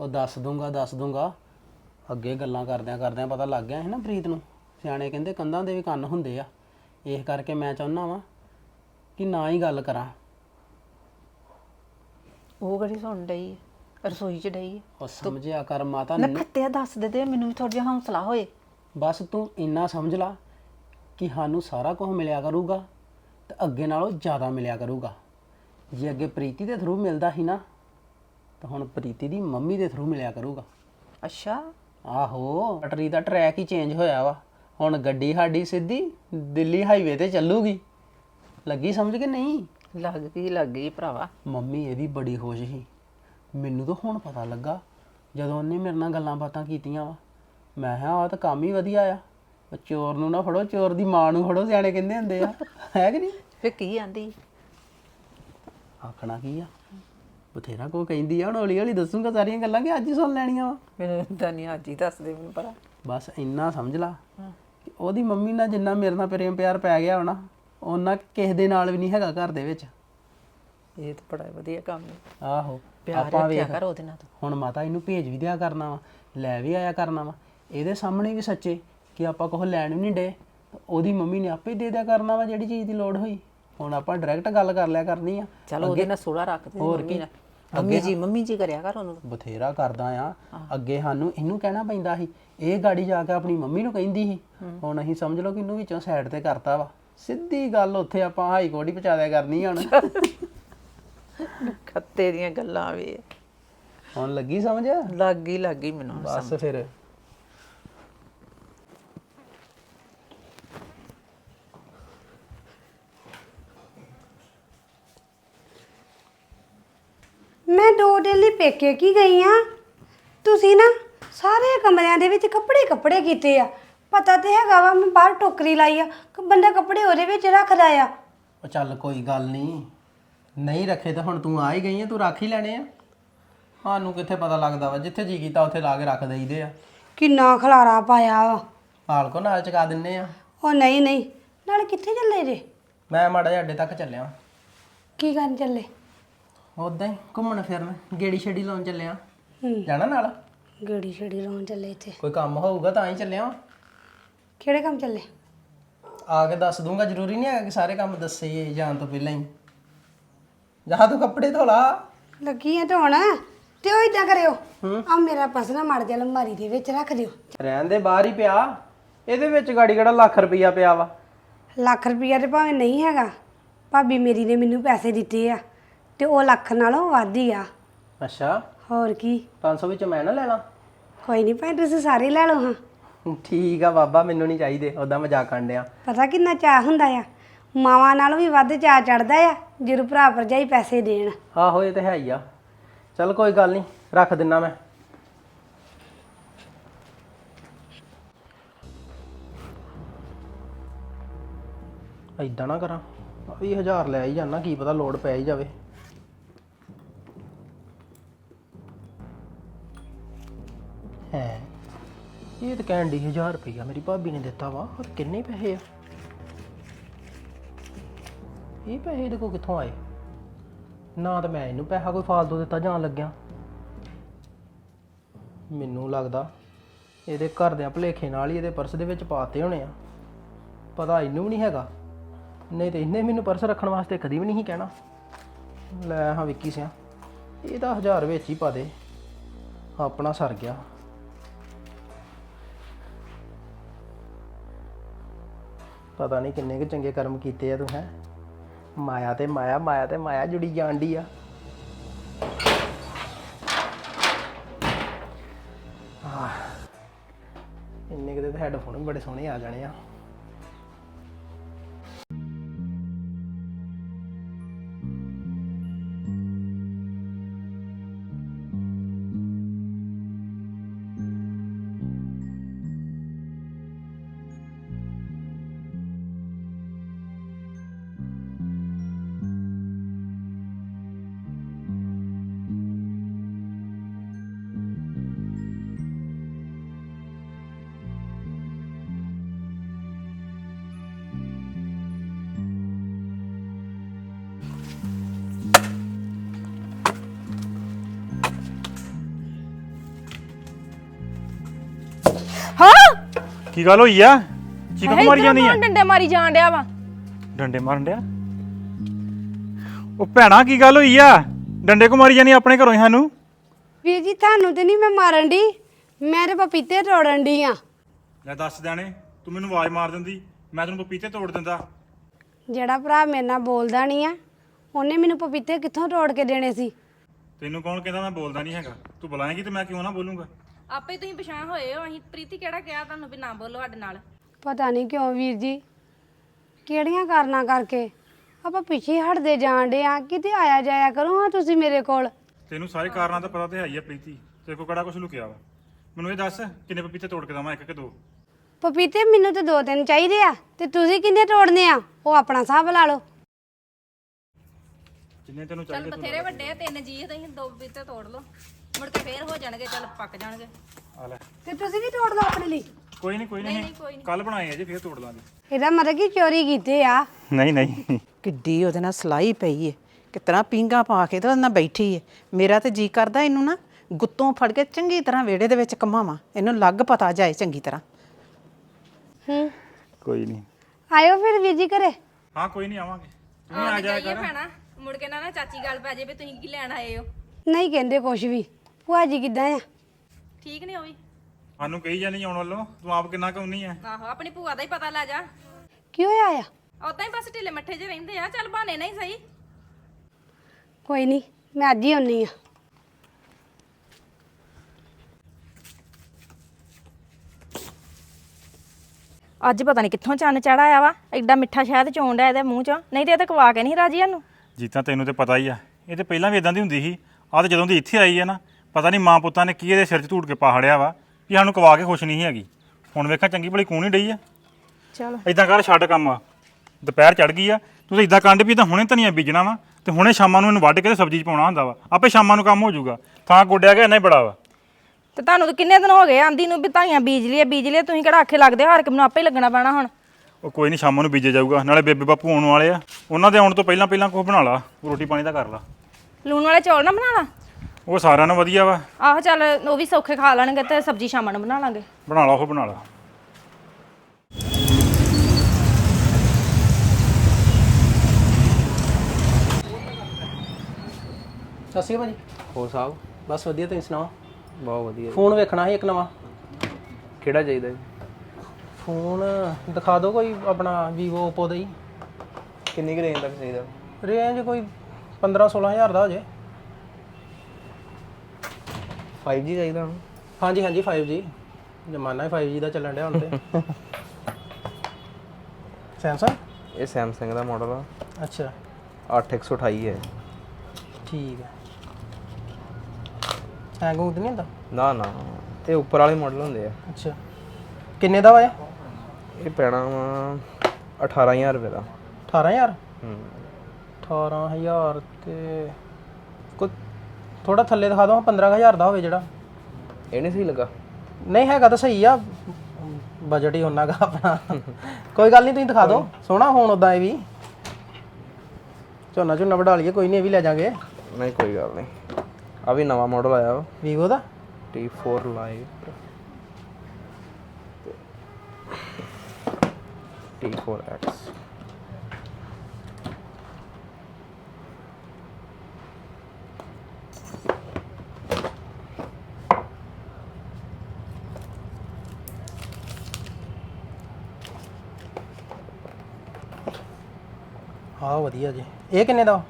Speaker 2: ਉਹ ਦੱਸ ਦੂੰਗਾ ਦੱਸ ਦੂੰਗਾ। ਅੱਗੇ ਗੱਲਾਂ ਕਰਦਿਆਂ ਕਰਦਿਆਂ ਪਤਾ ਲੱਗ ਗਿਆ ਹੈ ਨਾ ਪ੍ਰੀਤ ਨੂੰ। ਸਿਆਣੇ ਕਹਿੰਦੇ ਕੰਧਾਂ ਦੇ ਵੀ ਕੰਨ ਹੁੰਦੇ ਆ। ਇਸ ਕਰਕੇ ਮੈਂ ਚਾਹੁੰਦਾ ਵਾਂ ਕਿ ਨਾ ਹੀ ਗੱਲ ਕਰਾਂ।
Speaker 1: ਉਹ ਗੜੀ ਸੁਣ ਡਈ ਏ ਰਸੋਈ 'ਚ ਡਈ
Speaker 2: ਉਹ ਸਮਝਿਆ ਕਰ ਮਾਤਾ
Speaker 1: ਨਖੱਤਿਆ ਦੱਸ ਦੇ ਦੇ ਮੈਨੂੰ ਵੀ ਥੋੜਾ ਜਿਹਾ ਹੌਸਲਾ ਹੋਏ।
Speaker 2: ਬਸ ਤੂੰ ਇੰਨਾ ਸਮਝ ਲਾ ਕਿ ਸਾਨੂੰ ਸਾਰਾ ਕੁਝ ਮਿਲਿਆ ਕਰੂਗਾ ਤੇ ਅੱਗੇ ਨਾਲੋਂ ਜ਼ਿਆਦਾ ਮਿਲਿਆ ਕਰੂਗਾ। ਜੇ ਅੱਗੇ ਪ੍ਰੀਤੀ ਦੇ ਥਰੂ ਮਿਲਦਾ ਸੀ ਨਾ ਤਾਂ ਹੁਣ ਪ੍ਰੀਤੀ ਦੀ ਮੰਮੀ ਦੇ ਥਰੂ ਮਿਲਿਆ ਕਰੂਗਾ।
Speaker 1: ਅੱਛਾ।
Speaker 2: ਆਹੋ ਪਟਰੀ ਦਾ ਟਰੈਕ ਹੀ ਚੇਂਜ ਹੋਇਆ ਵਾ। ਹੁਣ ਗੱਡੀ ਸਾਡੀ ਸਿੱਧੀ ਦਿੱਲੀ ਹਾਈਵੇ ਤੇ ਚੱਲੂਗੀ। ਲੱਗੀ ਸਮਝ ਕੇ ਨਹੀਂ?
Speaker 1: ਲੱਗ ਗਈ ਲੱਗ ਗਈ ਭਰਾਵਾ।
Speaker 2: ਮੰਮੀ ਇਹਦੀ ਬੜੀ ਖੁਸ਼ ਸੀ। ਮੈਨੂੰ ਤਾਂ ਹੁਣ ਪਤਾ ਲੱਗਾ ਜਦੋਂ ਉਹਨੇ ਮੇਰੇ ਨਾਲ ਗੱਲਾਂ ਬਾਤਾਂ ਕੀਤੀਆਂ ਵਾ। ਮੈਂ ਕਿਹਾ ਆਹ ਤਾਂ ਕੰਮ ਹੀ ਵਧੀਆ ਆ। ਉਹ ਚੋਰ ਨੂੰ ਨਾ ਫੜੋ ਚੋਰ ਦੀ ਮਾਂ ਨੂੰ ਫੜੋ ਸਿਆਣੇ ਕਹਿੰਦੇ ਹੁੰਦੇ ਆ। ਹੈ ਕਿ ਨਹੀਂ?
Speaker 1: ਫੇ ਕੀ ਆਂਦੀ?
Speaker 2: ਆਖਣਾ ਕੀ ਆ? ਬਥੇਰਾ ਕੋ ਕਹਿੰਦੀ ਆ ਹੁਣ ਹੌਲੀ ਹੌਲੀ ਦੱਸੂਗਾ ਸਾਰੀਆਂ ਗੱਲਾਂ ਕਿ ਅੱਜ ਹੀ ਸੁਣ ਲੈਣੀਆਂ ਵਾ।
Speaker 1: ਮੈਨੂੰ ਤਾਂ ਨਹੀਂ ਅੱਜ ਹੀ ਦੱਸ ਦੇ ਮੈਨੂੰ ਪਤਾ
Speaker 2: ਬਸ ਇੰਨਾ ਸਮਝ ਲਾ ਕਿ ਉਹਦੀ ਮੰਮੀ ਨਾਲ ਜਿੰਨਾ ਮੇਰੇ ਨਾਲ ਪ੍ਰੇਮ ਪਿਆਰ ਪੈ ਗਿਆ ਹੋਣਾ ਉਹਨਾਂ ਕਿਸੇ ਦੇ ਨਾਲ ਵੀ ਨਹੀਂ ਹੈਗਾ ਘਰ ਦੇ ਵਿੱਚ।
Speaker 1: ਇਹ ਤਾਂ ਬੜਾ ਵਧੀਆ ਕੰਮ ਹੈ।
Speaker 2: ਆਹੋ।
Speaker 1: ਪਿਆਰ
Speaker 2: ਆਪਾਂ
Speaker 1: ਰੱਖਿਆ
Speaker 2: ਵੇਖ
Speaker 1: ਕਰ ਉਹਦੇ ਨਾਲ ਤੂੰ।
Speaker 2: ਹੁਣ ਮਾਤਾ ਇਹਨੂੰ ਭੇਜ ਵੀ ਦਿਆ ਕਰਨਾ ਵਾ ਲੈ ਵੀ ਆਇਆ ਕਰਨਾ ਵਾ। ਇਹਦੇ ਸਾਹਮਣੇ ਵੀ ਸੱਚੇ ਕਿ ਆਪਾਂ ਕੋਹ ਲੈਣ ਵੀ ਨਹੀਂ ਡੇ। ਉਹਦੀ ਮੰਮੀ ਨੇ ਆਪੇ ਦੇ ਦਿਆ ਕਰਨਾ ਵਾ ਜਿਹੜੀ ਚੀਜ਼ ਦੀ ਲੋੜ ਹੋਈ। ਹੁਣ ਆਪਾਂ ਡਾਇਰੈਕਟ ਗੱਲ ਕਰ ਲਿਆ ਕਰਨੀ ਆ।
Speaker 1: ਚਲ ਉਹਦੇ ਨਾਲ ਸੋੜਾ ਰੱਖ ਦੇ
Speaker 2: ਹੋਰ
Speaker 1: ਮੰਮੀ
Speaker 2: ਕੀ?
Speaker 1: ਨਾਲ। ਮੰਮੀ ਜੀ ਮੰਮੀ ਜੀ ਕਰਿਆ ਕਰ ਉਹਨੂੰ।
Speaker 2: ਬਥੇਰਾ ਕਰਦਾ ਆ। ਅੱਗੇ ਸਾਨੂੰ ਇਹਨੂੰ ਕਹਿਣਾ ਪੈਂਦਾ ਸੀ ਇਹ ਗਾੜੀ ਜਾ ਕੇ ਆਪਣੀ ਮੰਮੀ ਨੂੰ ਕਹਿੰਦੀ ਸੀ ਹੁਣ ਅਸੀਂ ਸਮਝ ਲਓ ਕਿ ਇਹਨੂੰ ਵਿੱਚੋਂ ਸਾਈਡ ਤੇ ਕਰਤਾ ਵਾ। ਸਿੱਧੀ ਗੱਲ ਉੱਥੇ ਆਪਾਂ ਹਾਈ ਕੋਰਟ ਹੀ ਪਹੁੰਚਾ ਦਿਆ ਕਰਨੀ ਹੁਣ।
Speaker 1: ਖੱਤੇ ਦੀਆਂ ਗੱਲਾਂ ਵੇ।
Speaker 2: ਹੁਣ ਲੱਗੀ ਸਮਝ?
Speaker 1: ਲੱਗ ਗਈ ਲੱਗ ਗਈ ਮੈਨੂੰ
Speaker 2: ਬਸ ਫਿਰ।
Speaker 3: ਮੈਂ ਦੋ ਦਿਨ ਲਈ ਪੇਕੇ ਕੀ ਗਈ ਆ? ਤੁਸੀਂ ਨਾ ਸਾਰੇ ਕਮਰਿਆਂ ਦੇ ਵਿੱਚ ਕੱਪੜੇ ਕੱਪੜੇ ਕੀਤੇ ਆ। ਪਤਾ ਤੇ ਹੈਗਾ ਵਾ ਮੈਂ ਬਾਹਰ ਟੋਕਰੀ ਲਾਈ ਆ। ਕਿ ਬੰਦਾ ਕੱਪੜੇ ਉਹਦੇ ਵਿੱਚ ਰੱਖਦਾ ਆ।
Speaker 2: ਉਹ ਚੱਲ ਕੋਈ ਗੱਲ ਨਹੀਂ ਨਹੀਂ ਰੱਖੇ ਤਾਂ ਹੁਣ ਤੂੰ ਆ ਹੀ ਗਈ ਆ ਤੂੰ ਰੱਖ ਹੀ ਲੈਣੇ ਆ। ਸਾਨੂੰ ਕਿੱਥੇ ਪਤਾ ਲੱਗਦਾ ਵਾ ਜਿੱਥੇ ਜੀ ਕੀਤਾ ਉੱਥੇ ਲਾ ਕੇ ਰੱਖ ਦਈਦੇ ਆ।
Speaker 3: ਕਿੰਨਾ ਖਲਾਰਾ ਪਾਇਆ ਵਾ।
Speaker 2: ਹਾਲ ਕੋ ਨਾਲ ਚਕਾ ਦਿੰਨੇ ਆ।
Speaker 3: ਉਹ ਨਹੀਂ ਨਹੀਂ ਨਾਲ ਕਿੱਥੇ ਚੱਲੇ ਜੇ?
Speaker 2: ਮੈਂ ਮਾੜਾ ਜਿਹਾ ਅੱਡੇ ਤੱਕ ਚੱਲਿਆ।
Speaker 3: ਕੀ ਕਰਨ ਚੱਲੇ?
Speaker 2: ਉਦਾਂ ਹੀ ਘੁੰਮਣ ਫਿਰਨ ਗੇੜੀ ਛੇੜੀ ਲਾਉਣ ਚੱਲਿਆ।
Speaker 3: ਹੂੰ।
Speaker 2: ਜਾਣਾ ਨਾਲ?
Speaker 3: ਗੇੜੀ ਛੇੜੀ ਲਾਉਣ ਚੱਲੇ ਇੱਥੇ।
Speaker 2: ਕੋਈ ਕੰਮ ਹੋਊਗਾ ਤਾਂ ਹੀ ਚੱਲਿਆ ਵਾਂ।
Speaker 3: ਕਿਹੜੇ ਕੰਮ ਚੱਲੇ?
Speaker 2: ਆ ਕੇ ਦੱਸ ਦੂੰਗਾ ਜ਼ਰੂਰੀ ਨਹੀਂ ਹੈਗਾ ਕਿ ਸਾਰੇ ਕੰਮ ਦੱਸੇ ਹੀ ਜਾਣ ਤੋਂ ਪਹਿਲਾਂ ਹੀ। ਜਾ ਤੂੰ ਕੱਪੜੇ ਧੋ ਲਾ।
Speaker 3: ਲੱਗੀ ਆ ਧੋਣ? ਤੇ ਉਹ ਇਦਾਂ ਕਰਿਓ। ਆ ਮੇਰਾ ਪਰਸ ਨਾ ਮੜ ਜਾ ਅਲਮਾਰੀ ਦੇ ਵਿੱਚ ਰੱਖ ਦਿਓ।
Speaker 2: ਰਹਿਣ ਦੇ ਬਾਹਰ ਹੀ ਪਿਆ। ਇਹਦੇ ਵਿੱਚ ਗਾੜੀ ਕਿਹੜਾ ਲੱਖ ਰੁਪਈਆ ਪਿਆ ਵਾ?
Speaker 3: ਲੱਖ ਰੁਪਈਆ ਤੇ ਭਾਵੇਂ ਨਹੀਂ ਹੈਗਾ। ਭਾਬੀ ਮੇਰੀ ਨੇ ਮੈਨੂੰ ਪੈਸੇ ਦਿੱਤੇ ਆ। ਤੇ ਉਹ ਲੱਖ ਨਾਲੋਂ ਵੱਧ ਹੀ ਆ।
Speaker 2: ਅੱਛਾ।
Speaker 3: ਹੋਰ ਕੀ?
Speaker 2: 500 ਵਿੱਚ ਮੈਂ ਨਾ ਲੈ ਲਾਂ
Speaker 3: ਕੋਈ ਨਹੀਂ ਭਾਵੇਂ ਤੁਸੀਂ ਸਾਰੇ ਲੈ ਲਓ ਹਾਂ।
Speaker 2: ਠੀਕ ਆ ਬਾਬਾ ਮੈਨੂੰ ਨਹੀਂ ਚਾਹੀਦੇ। ਉਹਦਾ ਮਜ਼ਾਕ ਕਰਨ ਡਿਆ।
Speaker 3: ਪਤਾ ਕਿੰਨਾ ਚਾਹ ਹੁੰਦਾ ਆ। ਮਾਵਾਂ ਨਾਲੋਂ ਵੀ ਵੱਧ ਚਾਅ ਚੜਦਾ ਆ, ਜਦੋਂ ਭਰਾ ਭਰਜਾਈ ਪੈਸੇ ਦੇਣ।
Speaker 2: ਆਹੋ, ਇਹ ਤੇ ਹੈ ਹੀ ਆ। ਚੱਲ ਕੋਈ ਗੱਲ ਨਹੀਂ, ਰੱਖ ਦਿੰਨਾ ਮੈਂ। ਏਦਾਂ ਨਾ ਕਰਾਂ ਵੀ ਹਜ਼ਾਰ ਲੈ ਹੀ ਜਾਣਾ ਕੀ ਪਤਾ ਲੋੜ ਪੈ ਹੀ ਜਾਵੇ। ਹੈ, ਇਹ ਤਾਂ ਕਹਿਣ ਦੀ 1000 ਰੁਪਈਆ ਮੇਰੀ ਭਾਬੀ ਨੇ ਦਿੱਤਾ ਵਾ ਔਰ ਕਿੰਨੇ ਪੈਸੇ ਆ? ਇਹ ਪੈਸੇ ਇਹਦੇ ਕੋਲ ਕਿੱਥੋਂ ਆਏ? ਨਾ ਤਾਂ ਮੈਂ ਇਹਨੂੰ ਪੈਸਾ ਕੋਈ ਫਾਲਤੂ ਦਿੱਤਾ ਜਾਣ ਲੱਗਿਆ। ਮੈਨੂੰ ਲੱਗਦਾ ਇਹਦੇ ਘਰ ਦੇ ਭਲੇਖੇ ਨਾਲ ਹੀ ਇਹਦੇ ਪਰਸ ਦੇ ਵਿੱਚ ਪਾਤੇ ਹੋਣੇ ਆ। ਪਤਾ ਇਹਨੂੰ ਵੀ ਨਹੀਂ ਹੈਗਾ। ਨਹੀਂ ਤੇ ਇਹਨੇ ਮੈਨੂੰ ਪਰਸ ਰੱਖਣ ਵਾਸਤੇ ਕਦੀ ਵੀ ਨਹੀਂ ਕਹਿਣਾ। ਲੈ ਹਾਂ ਵਿੱਕੀ ਸਿਆ, ਇਹ ਤਾਂ ਹਜ਼ਾਰ ਵਿੱਚ ਹੀ ਪਾ ਦੇ। ਆਪਣਾ ਸਰ ਗਿਆ। ਪਤਾ ਨਹੀਂ ਕਿੰਨੇ ਕੁ ਚੰਗੇ ਕਰਮ ਕੀਤੇ ਆ ਤੂੰ, ਹੈ? ਮਾਇਆ ਤੇ ਮਾਇਆ ਮਾਇਆ ਤੇ ਮਾਇਆ ਜੁੜੀ ਜਾਂਦੀ ਆ। ਆਹ, ਇੰਨੇ ਕਿਤੇ ਤਾਂ ਹੈੱਡਫੋਨ ਵੀ ਬੜੇ ਸੋਹਣੇ ਆ ਜਾਣੇ ਆ।
Speaker 4: ਕੀ ਗੱਲ ਹੋਈ ਆ? ਚੀਕਾਂ ਕਿਉਂ ਮਾਰੀ ਜਾਂਦੀ ਆ?
Speaker 5: ਡੰਡੇ ਮਾਰੀ ਜਾਣ ਡਿਆ ਵਾ?
Speaker 4: ਡੰਡੇ ਮਾਰਨ ਡਿਆ? ਉਹ ਭੈਣਾ ਕੀ ਗੱਲ ਹੋਈ ਆ? ਡੰਡੇ ਕੋ ਮਾਰੀ ਜਾਨੀ ਆਪਣੇ ਘਰੋਂ ਹੀ ਸਾਨੂੰ?
Speaker 3: ਵੀਰ ਜੀ ਤੁਹਾਨੂੰ ਤੇ ਨਹੀਂ ਮੈਂ ਮਾਰਨ ਦੀ ਮੈਂ ਤੇ ਪਪੀਤੇ ਤੋੜਨ ਦੀ ਆ।
Speaker 4: ਲੈ ਦੱਸ ਦੇਣੇ ਤੂੰ ਮੈਨੂੰ ਆਵਾਜ਼ ਮਾਰ ਦਿੰਦੀ। ਮੈਂ ਤੈਨੂੰ ਪਪੀਤੇ ਤੋੜ ਦਿੰਦਾ।
Speaker 3: ਜਿਹੜਾ ਭਰਾ ਮੇਰੇ ਨਾਲ ਬੋਲਦਾ ਨਹੀਂ ਆ ਉਹਨੇ ਮੈਨੂੰ ਪਪੀਤੇ ਕਿੱਥੋਂ ਤੋੜ ਕੇ ਦੇਣੇ ਸੀ?
Speaker 4: ਤੈਨੂੰ ਕੌਣ ਕਹਿੰਦਾ ਮੈਂ ਬੋਲਦਾ ਨਹੀਂ ਹੈਗਾ? ਤੂੰ ਬੁਲਾਏਂਗੀ ਤੇ ਮੈਂ ਕਿਉਂ ਨਾ ਬੋਲੂੰਗਾ?
Speaker 5: ਆਪੇ ਤੁਸੀਂ ਪਛਾਣ ਹੋਏ ਹੋ ਅਸੀਂ ਪ੍ਰੀਤੀ ਕਿਹੜਾ ਕਿਹਾ ਤੁਹਾਨੂੰ ਵੀ ਨਾ ਬੋਲੋ ਸਾਡੇ ਨਾਲ?
Speaker 3: ਪਤਾ ਨਹੀਂ ਕਿਉਂ ਵੀਰ ਜੀ ਕਿਹੜੀਆਂ ਕਾਰਨਾਂ ਕਰਕੇ? ਆਪਾਂ ਪਿੱਛੇ ਹਟਦੇ ਜਾਣ ਡੇ ਆ ਕਿਤੇ ਆਇਆ ਜਾਇਆ ਕਰੋ ਹਾਂ ਤੁਸੀਂ ਮੇਰੇ ਕੋਲ।
Speaker 4: ਤੈਨੂੰ ਸਾਰੇ ਕਾਰਨਾਂ ਦਾ ਪਤਾ ਤੇ ਹੈ ਹੀ ਆ ਪ੍ਰੀਤੀ ਤੇਰੇ ਕੋ ਕਿਹੜਾ ਕੁਝ ਲੁਕਿਆ ਵਾ? ਮੈਨੂੰ ਇਹ ਦੱਸ ਕਿੰਨੇ ਪਪੀਤੇ ਤੋੜ ਕੇ ਦਵਾਂ ਇੱਕ ਕਿ ਦੋ?
Speaker 3: ਪਪੀਤੇ ਮੈਨੂੰ ਤੇ ਦੋ ਤਿੰਨ ਚਾਹੀਦੇ ਆ ਤੇ ਤੁਸੀਂ ਕਿੰਨੇ ਤੋੜਨੇ ਆ? ਉਹ ਆਪਣਾ ਹਿਸਾਬ ਲਾ ਲਓ।
Speaker 4: ਜਿੰਨੇ ਤੈਨੂੰ
Speaker 5: ਚੱਲ
Speaker 4: ਚਾਹੀਦੇ
Speaker 5: ਬਥੇਰੇ ਵੱਡੇ ਆ ਤਿੰਨ ਜੀ ਤੁਸੀਂ ਦੋ ਪਪੀਤੇ ਤੋੜ ਲਓ। ਮੁੜ ਕੇ ਫੇਰ ਹੋ ਜਾਣਗੇ ਚੱਲ ਪੱਕ ਜਾਣਗੇ।
Speaker 4: ਆ ਲੈ।
Speaker 3: ਤੇ ਤੁਸੀਂ ਵੀ ਤੋੜ ਲਓ ਆਪਣੇ ਲਈ।
Speaker 4: ਕੋਈ ਨਹੀਂ ਕੋਈ ਨਹੀਂ ਕੱਲ ਬਣਾਏ ਆ ਜੀ ਫੇਰ ਤੋੜ ਲਾਂਗੇ।
Speaker 3: ਇਹਦਾ ਮਤਲਬ ਕਿ ਚੋਰੀ ਕੀਤੇ ਆ।
Speaker 4: ਨਹੀਂ ਨਹੀਂ।
Speaker 1: ਕਿੱਡੀ ਉਹਦੇ ਨਾਲ ਸਲਾਈ ਪਈ ਏ। ਕਿਤਨਾ ਪਿੰਗਾ ਪਾ ਕੇ ਤੇ ਉਹਦੇ ਨਾਲ ਬੈਠੀ ਏ। ਮੇਰਾ ਤੇ ਜੀ ਕਰਦਾ ਇਹਨੂੰ ਨਾ ਗੁੱਤੋਂ ਫੜ ਕੇ ਚੰਗੀ ਤਰ੍ਹਾਂ ਵਿਹੜੇ ਦੇ ਵਿੱਚ ਕਮਾਵਾਂ ਇਹਨੂੰ ਲੱਗ ਪਤਾ ਜਾਏ ਚੰਗੀ ਤਰ੍ਹਾਂ।
Speaker 3: ਹੂੰ।
Speaker 4: ਕੋਈ ਨਹੀਂ
Speaker 3: ਆਇਓ ਫਿਰ ਵੀਰ ਜੀ ਘਰੇ।
Speaker 4: ਹਾਂ ਕੋਈ ਨਹੀਂ ਆਵਾਂਗੇ। ਤੂੰ
Speaker 5: ਆ ਆ ਜਾਈਏ ਭੈਣਾ। ਮੁੜ ਕੇ ਨਾ ਨਾ ਚਾਚੀ ਗੱਲ ਪੈ ਜੇ ਵੀ ਤੁਸੀਂ ਕੀ ਲੈਣ ਆਏ ਹੋ।
Speaker 3: ਨਹੀਂ ਕਹਿੰਦੇ ਕੁਛ ਵੀ। ਭੂਆ ਜੀ ਕਿੱਦਾਂ ਆ?
Speaker 5: ਠੀਕ ਨਹੀਂ ਹੋਈ
Speaker 4: ਸਾਨੂੰ ਕਹੀ ਜਾਂਦੀ ਆਉਣ ਵੱਲੋਂ ਤੂੰ ਆਪ ਕਿੰਨਾ ਕਉਨੀ ਆ?
Speaker 5: ਆਹੋ ਆਪਣੀ ਭੂਆ ਦਾ ਹੀ ਪਤਾ ਲੈ ਜਾ।
Speaker 3: ਕੀ ਹੋਇਆ ਆ?
Speaker 5: ਉਦਾਂ ਹੀ ਬਸ ਢਿੱਲੇ ਮੱਠੇ 'ਚ ਰਹਿੰਦੇ ਆ ਚੱਲ ਬਹਾਨੇ ਨਹੀਂ ਸਹੀ।
Speaker 3: ਕੋਈ ਨਹੀਂ ਮੈਂ ਅੱਜ ਹੀ ਆਉਣੀ ਆ।
Speaker 5: ਅੱਜ ਪਤਾ ਨਹੀਂ ਕਿੱਥੋਂ ਚੰਨ ਚੜਾ ਆਇਆ ਵਾ ਐਡਾ ਮਿੱਠਾ ਸ਼ਾਇਦ ਚੋਣ ਡਿਆ ਇਹਦੇ ਮੂੰਹ 'ਚੋਂ ਨਹੀਂ ਤੇ ਇਹ ਤਾਂ ਕਵਾ ਕੇ ਨਹੀਂ ਰਾਜੀ ਇਹਨੂੰ।
Speaker 4: ਜੀਤਾ ਤੈਨੂੰ ਤੇ ਪਤਾ ਹੀ ਆ ਇਹ ਤੇ ਪਹਿਲਾਂ ਵੀ ਇਦਾਂ ਦੀ ਹੁੰਦੀ ਸੀ ਆ ਤੇ ਜਦੋਂ ਦੀ ਇੱਥੇ ਆਈ ਆ ਨਾ ਪਤਾ ਨਹੀਂ ਮਾਂ ਪੁੱਤਾਂ ਨੇ ਕੀ ਇਹਦੇ ਸਿਰ 'ਚ ਧੂੜ ਕੇ ਪਾਹੜਿਆ ਵਾ ਵੀ ਸਾਨੂੰ ਕਵਾ ਕੇ ਖੁਸ਼ ਨਹੀਂ ਹੈਗੀ। ਹੁਣ ਵੇਖਾਂ ਚੰਗੀ ਭਲੀ ਕੂਣ ਹੀ ਡਈ ਆ।
Speaker 5: ਚਲ।
Speaker 4: ਇਦਾਂ ਕਰ ਛੱਡ ਕੰਮ ਦੁਪਹਿਰ ਚੜ ਗਈ ਆ। ਤੂੰ ਤਾਂ ਇਦਾਂ ਕੰਡ ਵੀ ਤਾਂ ਹੁਣੇ ਧਨੀਆ ਬੀਜਣਾ ਵਾ ਤੇ ਹੁਣੇ ਸ਼ਾਮਾਂ ਨੂੰ ਇਹਨੂੰ ਵੱਢ ਕੇ ਤੇ ਸਬਜ਼ੀ 'ਚ ਪਾਉਣਾ ਹੁੰਦਾ ਵਾ। ਆਪੇ ਸ਼ਾਮਾਂ ਨੂੰ ਕੰਮ ਹੋ ਜਾਊਗਾ। ਥਾਂ ਗੋਡਿਆ ਗਿਆ ਇੰਨਾ ਹੀ ਬੜਾ ਵਾ।
Speaker 5: ਤੇ ਤੁਹਾਨੂੰ ਤਾਂ ਕਿੰਨੇ ਦਿਨ ਹੋ ਗਏ ਆਂਦੀ ਨੂੰ ਵੀ ਧਾਈਆਂ ਬੀਜ ਲਈਏ ਬੀਜ ਲਈਏ ਤੁਸੀਂ ਕਿਹੜਾ ਆਖੇ ਲੱਗਦੇ ਹਾਰ ਕੇ ਮੈਨੂੰ ਆਪੇ ਹੀ ਲੱਗਣਾ ਪੈਣਾ ਹੁਣ।
Speaker 4: ਉਹ ਕੋਈ ਨਹੀਂ ਸ਼ਾਮਾਂ ਨੂੰ ਬੀਜੇ ਜਾਊਗਾ। ਨਾਲੇ ਬੇਬੇ ਬਾਪੂ ਆਉਣ ਵਾਲੇ ਆ। ਉਹਨਾਂ ਦੇ ਆਉਣ ਤੋਂ ਪਹਿਲਾਂ ਪਹਿਲਾਂ ਕੁਛ ਬਣਾ ਲਾ ਰੋਟੀ ਪਾਣੀ ਦਾ ਕਰ ਲਾ।
Speaker 5: ਲੂਣ ਵਾਲੇ ਚੌਲ ਨਾ ਬਣਾ ਲਾ?
Speaker 4: ਉਹ ਸਾਰਿਆਂ ਨੂੰ ਵਧੀਆ ਵਾ।
Speaker 5: ਆਹੋ ਚੱਲ ਉਹ ਵੀ ਸੌਖੇ ਖਾ ਲੈਣਗੇ ਤੇ ਸਬਜ਼ੀ ਸ਼ਾਮਾਂ ਨੂੰ ਬਣਾ ਲਾਂਗੇ।
Speaker 4: ਬਣਾ ਲਾ ਉਹ ਬਣਾ ਲਾ।
Speaker 2: ਸਤਿ ਸ਼੍ਰੀ ਅਕਾਲ
Speaker 6: ਹੋਰ ਸਾਹਿਬ
Speaker 2: ਬਸ ਵਧੀਆ ਤੁਸੀਂ ਸੁਣਾਓ?
Speaker 6: ਬਹੁਤ ਵਧੀਆ
Speaker 2: ਫੋਨ ਵੇਖਣਾ ਸੀ ਇੱਕ ਨਵਾਂ।
Speaker 6: ਕਿਹੜਾ ਚਾਹੀਦਾ ਜੀ?
Speaker 2: ਫੋਨ ਦਿਖਾ ਦਿਓ ਕੋਈ ਆਪਣਾ Vivo Oppo ਦਾ ਹੀ
Speaker 6: ਕਿੰਨੀ ਕੁ ਰੇਂਜ ਤੱਕ ਚਾਹੀਦਾ?
Speaker 2: ਰੇਂਜ ਕੋਈ 15 16000 ਦਾ ਹੋ ਜੇ
Speaker 6: 5G ਚਾਹੀਦਾ ਹੁਣ।
Speaker 2: ਹਾਂਜੀ ਹਾਂਜੀ 5G ਜ਼ਮਾਨਾ ਹੀ 5G ਦਾ ਚੱਲਣ ਡਿਆ ਹੁਣ ਤੇ। Samsung?
Speaker 6: ਇਹ Samsung ਦਾ ਮਾਡਲ ਆ।
Speaker 2: ਅੱਛਾ।
Speaker 6: 8128 ਹੈ।
Speaker 2: ਠੀਕ ਹੈ। ਹੈਂਗ ਹੁੰਦ ਨਹੀਂ ਹੁੰਦਾ?
Speaker 6: ਨਾ ਨਾ। ਇਹ ਉੱਪਰ ਵਾਲੇ ਮਾਡਲ ਹੁੰਦੇ ਆ।
Speaker 2: ਅੱਛਾ। ਕਿੰਨੇ ਦਾ ਵਾ ਇਹ?
Speaker 6: ਇਹ ਪੈਣਾ ਵਾ 18000 ਰੁਪਏ ਦਾ।
Speaker 2: 18000
Speaker 6: ਹੂੰ।
Speaker 2: 18000 ਤੇ ਕੋਈ ਥੋੜਾ ਥੱਲੇ ਦਿਖਾ ਦਿਓ 15000 ਦਾ ਹੋਵੇ ਜਿਹੜਾ।
Speaker 6: ਇਹ ਨਹੀਂ ਸਹੀ ਲੱਗਾ।
Speaker 2: ਨਹੀਂ ਹੈਗਾ ਤਾਂ ਸਹੀ ਆ। ਬਜਟ ਹੀ ਉਹਨਾਂ ਦਾ ਆਪਣਾ। ਕੋਈ ਗੱਲ ਨਹੀਂ ਤੁਸੀਂ ਦਿਖਾ ਦਿਓ। ਸੋਹਣਾ ਹੋਣ ਉਦਾਂ ਇਹ ਵੀ। ਝੋਨਾ ਝੋਨਾ ਵਢਾ ਲਈਏ ਕੋਈ ਨਹੀਂ ਇਹ ਵੀ ਲੈ ਜਾਾਂਗੇ।
Speaker 6: ਨਹੀਂ ਕੋਈ ਗੱਲ ਨਹੀਂ। ਆ ਵੀ ਨਵਾਂ ਮਾਡਲ ਆਇਆ ਵਾ।
Speaker 2: ਵੀਵੋ ਦਾ?
Speaker 6: T4 Lite T4X
Speaker 2: ਹਾਂ ਵਧੀਆ ਜੀ। ਇਹ ਕਿੰਨੇ ਦਾ?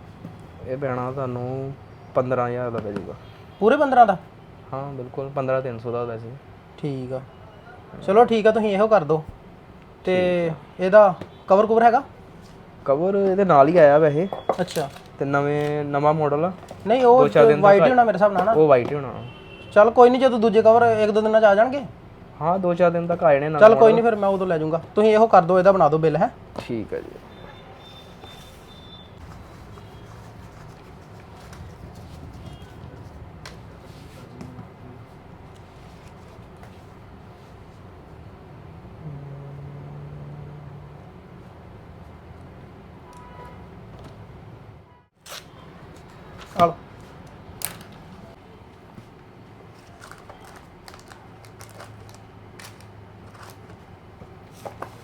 Speaker 6: ਇਹ ਪੈਣਾ ਤੁਹਾਨੂੰ 15000 ਦਾ ਪੈ ਜਾਊਗਾ।
Speaker 2: ਪੂਰੇ 15 ਦਾ?
Speaker 6: ਹਾਂ ਬਿਲਕੁਲ 15300 ਦਾ ਵੈਸੇ।
Speaker 2: ਠੀਕ ਆ। ਚਲੋ ਠੀਕ ਆ ਤੁਸੀਂ ਇਹੋ ਕਰ ਦਿਓ। ਤੇ ਇਹਦਾ ਕਵਰ ਕਵਰ ਹੈਗਾ?
Speaker 6: ਕਵਰ ਇਹਦੇ ਨਾਲ ਹੀ ਆਇਆ ਵੈਸੇ।
Speaker 2: ਅੱਛਾ।
Speaker 6: ਤੇ ਨਵੇਂ ਨਵਾਂ ਮਾਡਲ ਆ।
Speaker 2: ਨਹੀਂ ਉਹ ਵਾਈਟ ਹੀ ਹੋਣਾ ਮੇਰੇ ਹਿਸਾਬ ਨਾਲ ਨਾ।
Speaker 6: ਉਹ ਵਾਈਟ ਹੀ ਹੋਣਾ।
Speaker 2: ਚੱਲ ਕੋਈ ਨਹੀਂ ਜਦੋਂ ਦੂਜੇ ਕਵਰ ਇੱਕ ਦੋ ਦਿਨਾਂ ਚ ਆ ਜਾਣਗੇ।
Speaker 6: ਹਾਂ ਦੋ ਚਾਰ ਦਿਨ ਤੱਕ ਆ ਜਾਣੇ ਨਾਲ
Speaker 2: ਚੱਲ ਕੋਈ ਨਹੀਂ ਫਿਰ ਮੈਂ ਉਦੋਂ ਲੈ ਜਾਊਂਗਾ। ਤੁਸੀਂ ਇਹੋ ਕਰ ਦਿਓ ਇਹਦਾ ਬਣਾ ਦਿਓ ਬਿੱਲ ਹੈ।
Speaker 6: ਠੀਕ ਹੈ ਜੀ।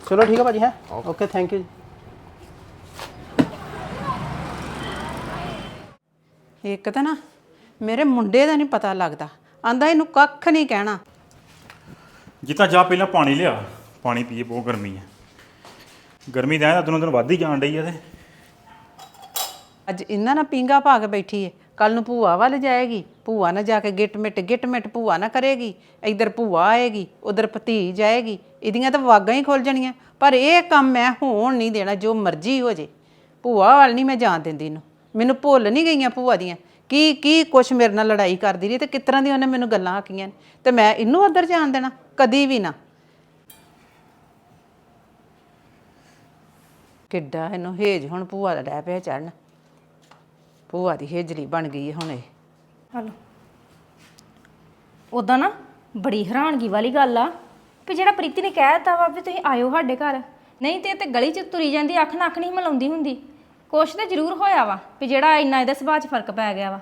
Speaker 2: ਚਲੋ ਠੀਕ ਹੈ ਭਾਜੀ ਹੈ? ਓਕੇ ਥੈਂਕ ਯੂ
Speaker 1: ਇੱਕ ਤਾਂ ਨਾ ਮੇਰੇ ਮੁੰਡੇ ਦਾ ਨਹੀਂ ਪਤਾ ਲੱਗਦਾ। ਆਂਦਾ ਇਹਨੂੰ ਕੱਖ ਨਹੀਂ ਕਹਿਣਾ।
Speaker 4: ਜਿੱਤਾ ਜਾ ਪਹਿਲਾਂ ਪਾਣੀ ਲਿਆ। ਪਾਣੀ ਪੀਏ ਬਹੁਤ ਗਰਮੀ ਹੈ ਗਰਮੀ ਤਾਂ ਦਿਨੋਂ ਦਿਨ ਵੱਧ ਹੀ ਜਾਣ ਡਈ ਆ ਤੇ।
Speaker 1: ਅੱਜ ਇਹਨਾਂ ਨਾਲ ਪਿੰਗਾ ਪਾ ਕੇ ਬੈਠੀ ਏ। ਕੱਲ ਨੂੰ ਭੂਆ ਵੱਲ ਜਾਏਗੀ, ਭੂਆ ਨਾ ਜਾ ਕੇ ਗਿੱਟ ਮਿੱਟ ਗਿੱਟ ਮਿੱਟ ਭੂਆ ਨਾ ਕਰੇਗੀ, ਇੱਧਰ ਭੂਆ ਆਏਗੀ, ਉਧਰ ਭਤੀ ਜਾਏਗੀ, ਇਹਦੀਆਂ ਤਾਂ ਵਾਗਾਂ ਹੀ ਖੁੱਲ ਜਾਣੀਆਂ, ਪਰ ਇਹ ਕੰਮ ਮੈਂ ਹੋਣ ਨਹੀਂ ਦੇਣਾ, ਜੋ ਮਰਜ਼ੀ ਹੋ ਜੇ। ਭੂਆ ਵੱਲ ਨਹੀਂ ਮੈਂ ਜਾਣ ਦਿੰਦੀ ਇਹਨੂੰ, ਮੈਨੂੰ ਭੁੱਲ ਨਹੀਂ ਗਈਆਂ ਭੂਆ ਦੀਆਂ। ਕੀ ਕੀ ਕੁਛ ਮੇਰੇ ਨਾਲ ਲੜਾਈ ਕਰਦੀ ਰਹੀ ਤੇ ਕਿਸ ਤਰ੍ਹਾਂ ਦੀ ਉਹਨੇ ਮੈਨੂੰ ਗੱਲਾਂ ਆਖੀਆਂ ਨੇ, ਤੇ ਮੈਂ ਇਹਨੂੰ ਉਧਰ ਜਾਣ ਦੇਣਾ, ਕਦੀ ਵੀ ਨਾ। ਕਿੱਡਾ ਇਹਨੂੰ ਹੇਜ ਹੁਣ ਭੂਆ ਦਾ ਡੈ ਪਿਆ ਚੜਨ ਭੂਆ ਦੀ ਹੇਜਲੀ ਬਣ ਗਈ ਹੈ ਹੁਣ ਇਹ।
Speaker 5: ਹਲੋ। ਉਦਾਂ ਨਾ ਬੜੀ ਹੈਰਾਨਗੀ ਵਾਲੀ ਗੱਲ ਆ ਵੀ ਜਿਹੜਾ ਪ੍ਰੀਤੀ ਨੇ ਕਹਿ ਦਿੱਤਾ ਵਾ ਵੀ ਤੁਸੀਂ ਆਇਓ ਸਾਡੇ ਘਰ। ਨਹੀਂ ਤੇ ਇਹ ਤੇ ਗਲੀ 'ਚ ਤੁਰੀ ਜਾਂਦੀ ਅੱਖ ਨਾ ਅੱਖ ਨਹੀਂ ਮਲਾਉਂਦੀ ਹੁੰਦੀ। ਕੁਛ ਤੇ ਜ਼ਰੂਰ ਹੋਇਆ ਵਾ ਵੀ ਜਿਹੜਾ ਇੰਨਾ ਇਹਦੇ ਸੁਭਾਅ 'ਚ ਫ਼ਰਕ ਪੈ ਗਿਆ ਵਾ।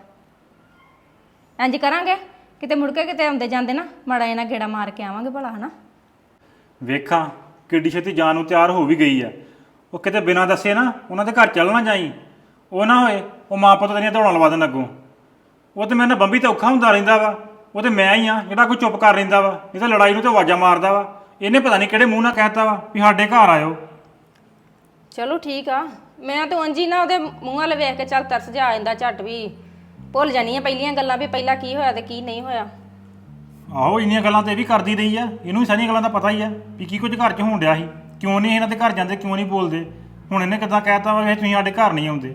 Speaker 5: ਇੰਜ ਕਰਾਂਗੇ ਕਿਤੇ ਮੁੜ ਕੇ ਕਿਤੇ ਆਉਂਦੇ ਜਾਂਦੇ ਨਾ ਮਾੜਾ ਜਿਹਾ ਗੇੜਾ ਮਾਰ ਕੇ ਆਵਾਂਗੇ ਭਲਾ ਹਨਾ?
Speaker 4: ਵੇਖਾਂ ਕਿੱਡੀ ਛੇਤੀ ਜਾਣ ਨੂੰ ਤਿਆਰ ਹੋ ਵੀ ਗਈ ਆ। ਉਹ ਕਿਤੇ ਬਿਨਾਂ ਦੱਸੇ ਨਾ ਉਹਨਾਂ ਦੇ ਘਰ ਚੱਲ ਨਾ ਜਾਈ। ਉਹ ਨਾ ਹੋਏ ਉਹ ਮਾਂ ਪੁੱਤ ਤੇਰੀਆਂ ਦੌੜਾਂ ਲਵਾ ਦੇਣ ਅੱਗੋਂ। ਉਹ ਤੇ ਮੇਰੇ ਨਾਲ ਬੰਬੀ ਤੇ ਔਖਾ ਹੁੰਦਾ ਰਹਿੰਦਾ ਵਾ। ਉਹ ਤੇ ਮੈਂ ਹੀ ਆ ਜਿਹੜਾ ਕੋਈ ਚੁੱਪ ਕਰ ਰਹਿੰਦਾ ਵਾ ਇਹ ਤਾਂ ਲੜਾਈ ਨੂੰ ਤੇ ਆਵਾਜ਼ਾਂ ਮਾਰਦਾ ਵਾ। ਇਹਨੇ ਪਤਾ ਨਹੀਂ ਕਿਹੜੇ ਮੂੰਹ ਨਾਲ ਕਹਿਤਾ ਵਾ ਵੀ ਸਾਡੇ ਘਰ ਆਇਓ।
Speaker 5: ਚਲੋ ਠੀਕ ਆ। ਮੈਂ ਤਾਂ ਉਂਝ ਹੀ ਨਾ ਉਹਦੇ ਮੂੰਹ ਵੱਲ ਵੇਖ ਕੇ ਚੱਲ ਤਰਸ ਜਾ ਆ ਜਾਂਦਾ ਝੱਟ ਵੀ। ਭੁੱਲ ਜਾਣੀ ਆ ਪਹਿਲੀਆਂ ਗੱਲਾਂ ਵੀ ਪਹਿਲਾਂ ਕੀ ਹੋਇਆ ਤੇ ਕੀ ਨਹੀਂ ਹੋਇਆ।
Speaker 4: ਆਹੋ ਇੰਨੀਆਂ ਗੱਲਾਂ ਤੇ ਇਹ ਵੀ ਕਰਦੀ ਰਹੀ ਆ। ਇਹਨੂੰ ਵੀ ਸਾਰੀਆਂ ਗੱਲਾਂ ਦਾ ਪਤਾ ਹੀ ਆ ਵੀ ਕੀ ਕੁਝ ਘਰ 'ਚ ਹੋਣ ਡਿਆ ਸੀ। ਕਿਉਂ ਨਹੀਂ ਇਹਨਾਂ ਦੇ ਘਰ ਜਾਂਦੇ ਕਿਉਂ ਨਹੀਂ ਬੋਲਦੇ। ਹੁਣ ਇਹਨੇ ਕਿਦਾਂ ਕਹਿਤਾ ਵਾ ਵੀ ਤੁਸੀਂ ਸਾਡੇ ਘਰ ਨਹੀਂ ਆਉਂਦੇ।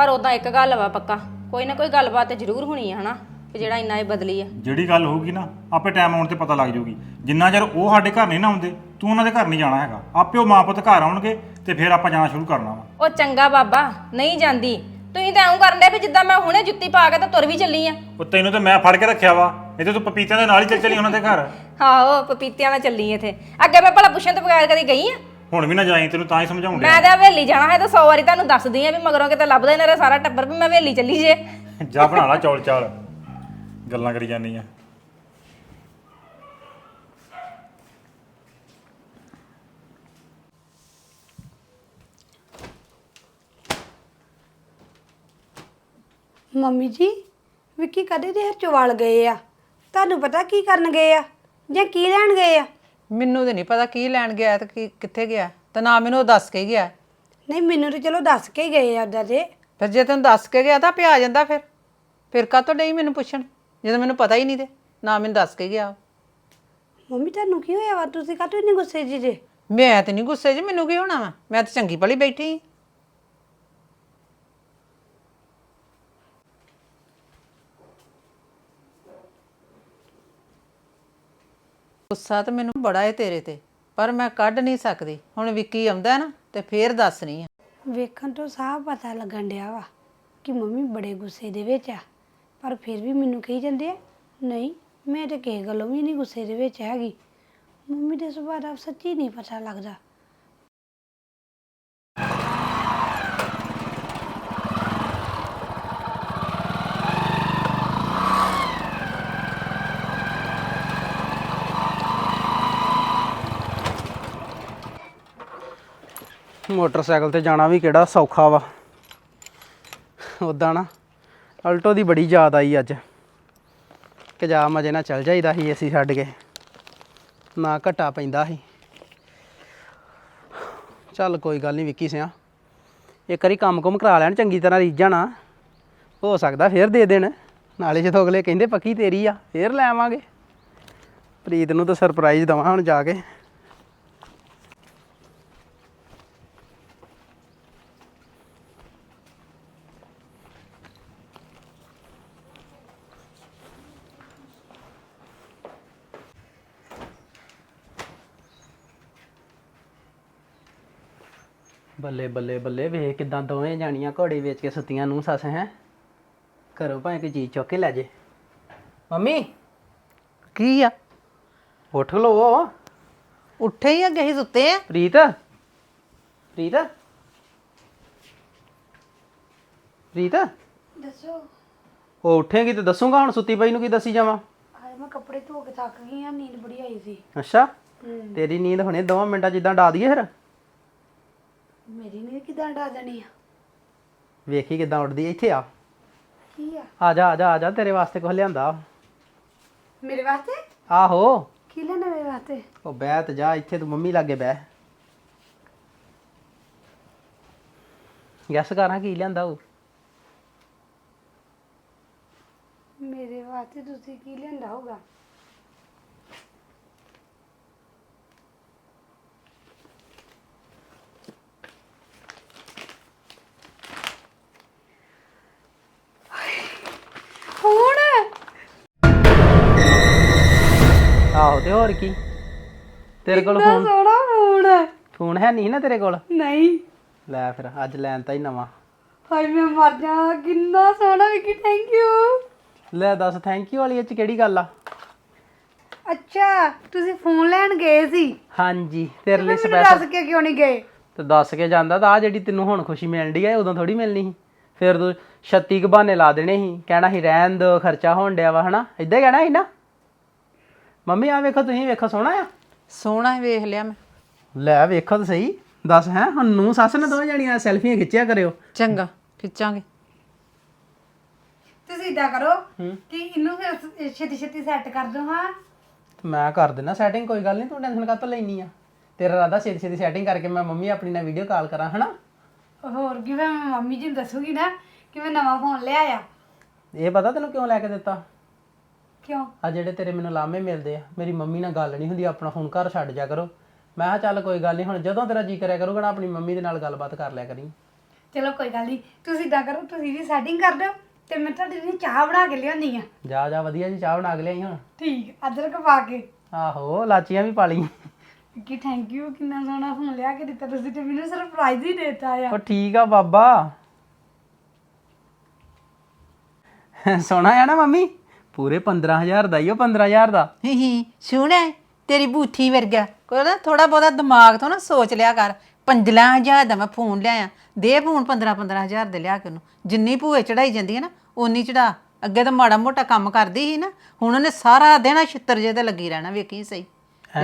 Speaker 5: ਪਰ ਉਦਾਂ ਇੱਕ ਗੱਲ ਵਾ ਪੱਕਾ ਕੋਈ ਨਾ ਕੋਈ ਗੱਲਬਾਤ ਤੇ ਜ਼ਰੂਰ ਹੋਣੀ ਆ ਹਨਾ? ਵੀ ਜਿਹੜਾ ਇੰਨਾ ਇਹ ਬਦਲੀ ਆ।
Speaker 4: ਜਿਹੜੀ ਗੱਲ ਹੋਊਗੀ ਨਾ ਆਪੇ ਟਾਈਮ ਆਉਣ ਤੇ ਪਤਾ ਲੱਗ ਜਾਊਗੀ। ਜਿੰਨਾ ਚਿਰ ਉਹ ਸਾਡੇ ਘਰ ਨਹੀਂ ਨਾ ਆਉਂਦੇ ਤੂੰ ਉਹਨਾਂ ਦੇ ਘਰ ਨਹੀਂ ਜਾਣਾ ਹੈਗਾ। ਆਪੇ ਉਹ ਮਾਂ ਪੁੱਤ ਘਰ ਆਉਣਗੇ ਤੇ ਫਿਰ ਆਪਾਂ ਜਾਣਾ ਸ਼ੁਰੂ ਕਰਨਾ ਵਾ।
Speaker 5: ਉਹ ਚੰਗਾ ਬਾਬਾ ਨਹੀਂ ਜਾਂਦੀ। ਤੁਸੀਂ ਤਾਂ ਐਂ ਕਰਨ ਦੇ ਵੀ ਜਿੱਦਾਂ ਮੈਂ ਹੁਣੇ ਜੁੱਤੀ ਪਾ ਕੇ ਤਾਂ ਤੁਰ ਵੀ ਚੱਲੀ ਆ।
Speaker 4: ਉਹ ਤੈਨੂੰ ਤੇ ਮੈਂ ਫੜ ਕੇ ਰੱਖਿਆ ਵਾ ਇਹ ਤੇ ਤੂੰ ਪਪੀਤਿਆਂ ਦੇ ਨਾਲ ਹੀ ਚੱਲ ਚਲੀ ਉਹਨਾਂ ਦੇ ਘਰ।
Speaker 5: ਆਹੋ ਪਪੀਤਿਆਂ ਨਾਲ ਚੱਲੀ ਇੱਥੇ। ਅੱਗੇ ਮੈਂ ਭਲਾ ਪੁੱਛਣ ਤੋਂ ਬਗੈਰ ਕਦੀ ਗਈ ਆ?
Speaker 4: ਹੁਣ ਵੀ ਨਾ ਜਾਈ ਤੈਨੂੰ ਤਾਂ ਹੀ ਸਮਝਾਉਣ ਡਿਆ।
Speaker 5: ਮੈਂ ਤਾਂ ਹਵੇਲੀ ਜਾਣਾ ਹੈ ਤਾਂ 100 ਵਾਰੀ ਤੁਹਾਨੂੰ ਦੱਸਦੀ ਆ ਵੀ ਮਗਰੋਂ ਕਿਤੇ ਲੱਭਦਾ ਹੀ ਨਾ ਰਿਹਾ ਸਾਰਾ ਟੱਬਰ ਵੀ ਮੈਂ ਹਵੇਲੀ ਚੱਲੀ ਜੇ।
Speaker 4: ਜਾ ਬਣਾ ਲਾ ਚੌਲ ਚਾਲ ਗੱਲਾਂ ਕਰੀ ਜਾਂਦੀ ਆ।
Speaker 3: ਮੰਮੀ ਜੀ ਵਿੱਕੀ ਕਦੇ ਦੇ ਹੱਥ ਵਲ ਗਏ ਆ? ਤੁਹਾਨੂੰ ਪਤਾ ਕੀ ਕਰਨ ਗਏ ਆ? ਜਾਂ ਕੀ ਲੈਣ ਗਏ ਆ?
Speaker 1: ਮੈਨੂੰ ਤੇ ਨਹੀਂ ਪਤਾ ਕੀ ਲੈਣ ਗਿਆ ਤੇ ਕੀ ਕਿੱਥੇ ਗਿਆ। ਤੇ ਨਾ ਮੈਨੂੰ ਉਹ ਦੱਸ ਕੇ ਗਿਆ।
Speaker 3: ਨਹੀਂ ਮੈਨੂੰ ਤੇ ਚਲੋ ਦੱਸ ਕੇ ਹੀ ਗਏ ਆ ਉਦਾਂ ਦੇ
Speaker 1: ਫਿਰ ਜੇ ਤੈਨੂੰ ਦੱਸ ਕੇ ਗਿਆ ਤਾਂ ਪਿਆ ਜਾਂਦਾ ਫਿਰ। ਫਿਰ ਕਾਹਤੋਂ ਡਈ ਮੈਨੂੰ ਪੁੱਛਣ? ਜਦੋਂ ਮੈਨੂੰ ਪਤਾ ਹੀ ਨਹੀਂ ਤੇ ਨਾ ਮੈਨੂੰ ਦੱਸ ਕੇ ਗਿਆ
Speaker 3: ਮੰਮੀ ਤੁਹਾਨੂੰ ਕੀ ਹੋਇਆ ਵਾ? ਤੁਸੀਂ ਕਾਹਤੋਂ ਇੰਨੇ ਗੁੱਸੇ ਜੀ ਜੇ?
Speaker 1: ਮੈਂ ਤੇ ਨਹੀਂ ਗੁੱਸੇ 'ਚ ਮੈਨੂੰ ਕੀ ਹੋਣਾ ਵਾ? ਮੈਂ ਤਾਂ ਚੰਗੀ ਭਲੀ ਬੈਠੀ। ਸੀ। ਗੁੱਸਾ ਤਾਂ ਮੈਨੂੰ ਬੜਾ ਹੈ ਤੇਰੇ ਤੇ, ਪਰ ਮੈਂ ਕੱਢ ਨਹੀਂ ਸਕਦੀ। ਹੁਣ ਵਿੱਕੀ ਆਉਂਦਾ ਨਾ, ਤੇ ਫੇਰ ਦੱਸਣੀ ਆ।
Speaker 3: ਵੇਖਣ ਤੋਂ ਸਾਫ਼ ਪਤਾ ਲੱਗਣ ਡਿਆ ਵਾ ਕਿ ਮੰਮੀ ਬੜੇ ਗੁੱਸੇ ਦੇ ਵਿੱਚ ਆ, ਪਰ ਫਿਰ ਵੀ ਮੈਨੂੰ ਕਹੀ ਜਾਂਦੇ ਆ, ਨਹੀਂ, ਮੈਂ ਤੇ ਕਿਸੇ ਗੱਲੋਂ ਵੀ ਨਹੀਂ ਗੁੱਸੇ ਦੇ ਵਿੱਚ ਹੈਗੀ। ਮੰਮੀ ਦੇ ਸੁਭਾਅ ਦਾ ਸੱਚੀ ਨਹੀਂ ਪਤਾ ਲੱਗਦਾ।
Speaker 2: ਮੋਟਰਸਾਈਕਲ ਤੇ ਜਾਣਾ ਵੀ ਕਿਹੜਾ ਸੌਖਾ ਵਾ। ਉਦਾਂ ਨਾ ਅਲਟੋ ਦੀ ਬੜੀ ਯਾਦ ਆਈ ਅੱਜ। ਕਿ ਜਾ ਮਜੇ ਨਾਲ ਚੱਲ ਜਾਈਦਾ ਸੀ ਅਸੀਂ ਛੱਡ ਕੇ। ਨਾ ਘਟਾ ਪੈਂਦਾ ਸੀ। ਚੱਲ ਕੋਈ ਗੱਲ ਨਹੀਂ ਵਿੱਕੀ ਸਿਆ, ਇੱਕ ਵਾਰੀ ਕੰਮ ਕੁਮ ਕਰਾ ਲੈਣ ਚੰਗੀ ਤਰ੍ਹਾਂ ਰੀਝ ਜਾਣਾ ਹੋ ਸਕਦਾ ਫੇਰ ਦੇ ਦੇਣ। ਨਾਲੇ ਜਦੋਂ ਅਗਲੇ ਕਹਿੰਦੇ ਪੱਕੀ ਤੇਰੀ ਆ, ਫੇਰ ਲੈ ਆਵਾਂਗੇ। ਪ੍ਰੀਤ ਨੂੰ ਤਾਂ ਸਰਪ੍ਰਾਈਜ਼ ਦਵਾਂ ਹੁਣ ਜਾ ਕੇ। ਬੱਲੇ ਬੱਲੇ ਬੱਲੇ ਵੇਖ ਕਿਦਾਂ ਦੋਵੇਂ ਜਾਣੀਆਂ ਘੋੜੇ ਵੇਚ ਕੇ ਸੁੱਤੀਆਂ ਨੂੰ ਸੱਸ ਹੈ। ਘਰੋਂ ਭਾਵੇਂ ਕੋਈ ਚੀਜ਼ ਚੁੱਕ ਕੇ ਲੈ ਜੇ। ਮੰਮੀ
Speaker 1: ਕੀ ਆ?
Speaker 2: ਉੱਠ ਲੋ
Speaker 1: ਉੱਠੇ ਹੀ ਅੱਗੇ ਹੀ ਸੁੱਤੇ ਆ।
Speaker 2: ਪ੍ਰੀਤ ਪ੍ਰੀਤ। ਪ੍ਰੀਤ।
Speaker 3: ਦੱਸੋ।
Speaker 2: ਉਹ ਉੱਠੇਗੀ ਤੇ ਦੱਸੂਗਾ ਹੁਣ ਸੁੱਤੀ ਪਈ ਨੂੰ ਕੀ ਦੱਸੀ ਜਾਵਾਂ।
Speaker 3: ਹਾਏ ਮੈਂ ਕੱਪੜੇ ਧੋ ਕੇ ਥੱਕ ਗਈ ਆ ਨੀਂਦ ਬੜੀ ਆਈ ਸੀ।
Speaker 2: ਅੱਛਾ। ਤੇਰੀ ਨੀਂਦ ਹੁਣੇ 2 ਮਿੰਟਾਂ ਜਿੱਦਾਂ ਡਾ ਦਈਏ ਫਿਰ।
Speaker 3: ਮੇਰੀ ਨੀਂਦ ਕਿਦਾਂ ਡਾ ਦੇਣੀ ਆ?
Speaker 2: ਵੇਖੀ ਕਿਦਾਂ ਉੱਡਦੀ ਹੈ, ਇੱਥੇ ਆ।
Speaker 3: ਕੀ ਆ?
Speaker 2: ਆ ਜਾ ਆ ਜਾ ਆ ਜਾ ਤੇਰੇ ਵਾਸਤੇ ਕੁਝ ਲਿਆਂਦਾ।
Speaker 3: ਮੇਰੇ ਵਾਸਤੇ?
Speaker 2: ਆਹੋ।
Speaker 3: ਕੀ ਲੈਣਾ ਮੇਰੇ ਵਾਸਤੇ?
Speaker 2: ਉਹ ਬਹਿ ਤੇ ਜਾ ਇੱਥੇ ਤੂੰ ਮੰਮੀ ਲਾਗੇ ਬਹਿ। ਗੈਸ ਕਰਾਂ ਕੀ ਲਿਆਂਦਾ ਉਹ।
Speaker 3: ਮੇਰੇ ਵਾਸਤੇ ਤੁਸੀਂ ਕੀ ਲੈਂਦਾ ਹੋਗਾ
Speaker 2: ਹੋਰ ਕੀ? ਤੇਰੇ ਕੋਲ ਫੋਨ
Speaker 3: ਸੋਹਣਾ ਫੋਨ
Speaker 2: ਫੋਨ ਹੈ ਨਹੀਂ ਨਾ ਤੇਰੇ ਕੋਲ?
Speaker 3: ਨਹੀਂ।
Speaker 2: ਲੈ ਫਿਰ ਅੱਜ ਲੈਣ ਤਾਂ ਹੀ ਨਵਾਂ।
Speaker 3: ਹਾਏ ਮੈਂ ਮਰ ਜਾ। ਕਿੰਨਾ ਸੋਹਣਾ ਵਿੱਕੀ ਥੈਂਕ ਯੂ
Speaker 2: ਲੈ ਦੱਸ ਥੈਂਕ ਯੂ ਵਾਲੀ ਇਹ ਚ ਕਿਹੜੀ ਗੱਲ ਆ?
Speaker 3: ਅੱਛਾ ਤੁਸੀਂ ਫੋਨ ਲੈਣ ਗਏ ਸੀ?
Speaker 2: ਹਾਂਜੀ ਤੇਰੇ ਲਈ
Speaker 3: ਮੈਨੂੰ
Speaker 2: ਸਪੈਸ਼ਲ
Speaker 3: ਦੱਸ ਕੇ ਕਿਉਂ ਨਹੀਂ ਗਏ?
Speaker 2: ਤੇ ਦੱਸ ਕੇ ਜਾਂਦਾ ਤਾਂ ਆ ਜਿਹੜੀ ਤੈਨੂੰ ਹੁਣ ਖੁਸ਼ੀ ਮਿਲਦੀ ਆ ਇਹ ਉਦੋਂ ਥੋੜੀ ਮਿਲਣੀ ਸੀ। ਫਿਰ ਤੂੰ 36 ਕੁ ਬਹਾਨੇ ਲਾ ਦੇਣੇ ਸੀ। ਕਹਿਣਾ ਸੀ ਰਹਿਣ ਦੋ ਖਰਚਾ ਹੋਣ ਡਿਆ ਵਾ ਹਨਾ? ਇਦਾਂ ਹੀ ਕਹਿਣਾ ਸੀ ਨਾ? ਮੰਮੀ ਆ ਵੇਖੋ ਤੁਸੀਂ ਵੇਖੋ ਸੋਹਣਾ ਆ?
Speaker 1: ਸੋਹਣਾ ਹੀ ਵੇਖ ਲਿਆ ਮੈਂ।
Speaker 2: ਲੈ ਵੇਖੋ ਤਾਂ ਸਹੀ। ਦੱਸ ਹੈ ਹੁਣ ਨੂੰ ਸੱਸ ਨੇ ਦੋਵੇਂ ਜਣੀਆਂ ਸੈਲਫੀਆਂ ਖਿੱਚਿਆ ਕਰਿਓ।
Speaker 1: ਚੰਗਾ ਖਿੱਚਾਂਗੇ।
Speaker 3: ਤੁਸੀਂ ਇਦਾਂ ਕਰੋ ਕਿ ਇਹਨੂੰ ਫਿਰ ਛੇਤੀ ਛੇਤੀ ਸੈੱਟ ਕਰ ਦਿਓ ਹਾਂ।
Speaker 2: ਤੇ ਮੈਂ ਕਰ ਦਿੰਦਾ ਸੈਟਿੰਗ ਕੋਈ ਗੱਲ ਨਹੀਂ ਤੂੰ ਟੈਨਸ਼ਨ ਕਾਹਤੋਂ ਲੈਣੀ ਆ? ਤੇਰਾ ਰਾਦਾ ਛੇਤੀ ਛੇਤੀ ਸੈਟਿੰਗ ਕਰਕੇ ਮੈਂ ਮੰਮੀ ਆਪਣੀ ਨਾਲ ਵੀਡੀਓ ਕਾਲ ਕਰਾਂ ਹਨਾ?
Speaker 3: ਹੋਰ ਕੀ ਮੈਂ ਮੰਮੀ ਜੀ ਨੂੰ ਦੱਸੂਗੀ ਨਾ ਕਿ ਮੈਂ ਨਵਾਂ ਫੋਨ ਲਿਆ ਆ।
Speaker 2: ਇਹ ਪਤਾ ਤੈਨੂੰ ਕਿਉਂ ਲੈ ਕੇ ਦਿੱਤਾ?
Speaker 3: ਕਿਉਂ?
Speaker 2: ਆ ਜਿਹੜੇ ਤੇਰੇ ਮੈਨੂੰ ਲਾਮੇ ਮਿਲਦੇ ਆ ਮੇਰੀ ਮੰਮੀ ਨਾਲ ਗੱਲ ਨਹੀਂ ਹੁੰਦੀ ਆਪਣਾ ਫੋਨ ਘਰ ਛੱਡ ਜਾ ਕਰੋ। ਮੈਂ ਕਿਹਾ ਚੱਲ ਕੋਈ ਗੱਲ ਨਹੀਂ ਹੁਣ ਜਦੋਂ ਤੇਰਾ ਜੀ ਕਰਿਆ ਕਰੂਗਾ ਨਾ ਆਪਣੀ ਮੰਮੀ ਦੇ ਨਾਲ ਗੱਲਬਾਤ ਕਰ ਲਿਆ ਕਰੀ।
Speaker 3: ਚਲੋ ਕੋਈ ਗੱਲ ਨਹੀਂ ਤੁਸੀਂ ਇਦਾਂ ਕਰੋ ਤੁਸੀਂ ਵੀ ਸੈਟਿੰਗ ਕਰ ਦਿਓ ਤੇ ਮੈਂ ਤੁਹਾਡੇ ਲਈ ਚਾਹ ਬਣਾ ਕੇ ਲਿਆਉਣੀ ਆ
Speaker 2: ਜਾ ਜਾ ਵਧੀਆ ਜੀ ਚਾਹ ਬਣਾ ਕੇ ਲਿਆਈ ਹੁਣ।
Speaker 3: ਠੀਕ ਅਦਰਕ ਪਾ ਕੇ।
Speaker 2: ਆਹੋ ਲਾਚੀਆਂ ਵੀ ਪਾ ਲਈ
Speaker 3: ਕਿ ਥੈਂਕ ਯੂ ਕਿੰਨਾ ਸੋਹਣਾ ਫੋਨ ਲਿਆ ਕੇ ਦਿੱਤਾ ਤੁਸੀਂ ਤੇ ਮੈਨੂੰ ਸਰਪ੍ਰਾਈਜ਼ ਹੀ ਦਿੱਤਾ ਆ।
Speaker 2: ਉਹ ਠੀਕ ਆ ਬਾਬਾ। ਸੋਹਣਾ ਆ ਨਾ ਮੰਮੀ? ਪੂਰੇ 15000 ਦਾ ਹੀ ਉਹ 15000 ਦਾ।
Speaker 1: ਹੀ ਹੀ ਸੋਹਣਾ ਹੈ, ਤੇਰੀ ਬੂਥੀ ਵਰਗਾ। ਕੋਈ ਨਾ ਥੋੜਾ ਬਹੁਤਾ ਦਿਮਾਗ ਤੋਂ ਨਾ ਸੋਚ ਲਿਆ ਕਰ। 15000 ਦਾ ਮੈਂ ਫੋਨ ਲਿਆਇਆ। ਦੇ ਫੋਨ 15 15000 ਦੇ ਲਿਆ ਕੇ ਉਹਨੂੰ। ਜਿੰਨੀ ਭੂਏ ਚੜਾਈ ਜਾਂਦੀ ਹੈ ਨਾ ਓਨੀ ਚੜਾ। ਅੱਗੇ ਤਾਂ ਮਾੜਾ ਮੋਟਾ ਕੰਮ ਕਰਦੀ ਸੀ ਨਾ ਹੁਣ ਉਹਨੇ ਸਾਰਾ ਦਿਨ ਛਿੱਤਰ ਜੇ ਤੇ ਲੱਗੀ ਰਹਿਣਾ ਵੇਖੀ ਸਹੀ।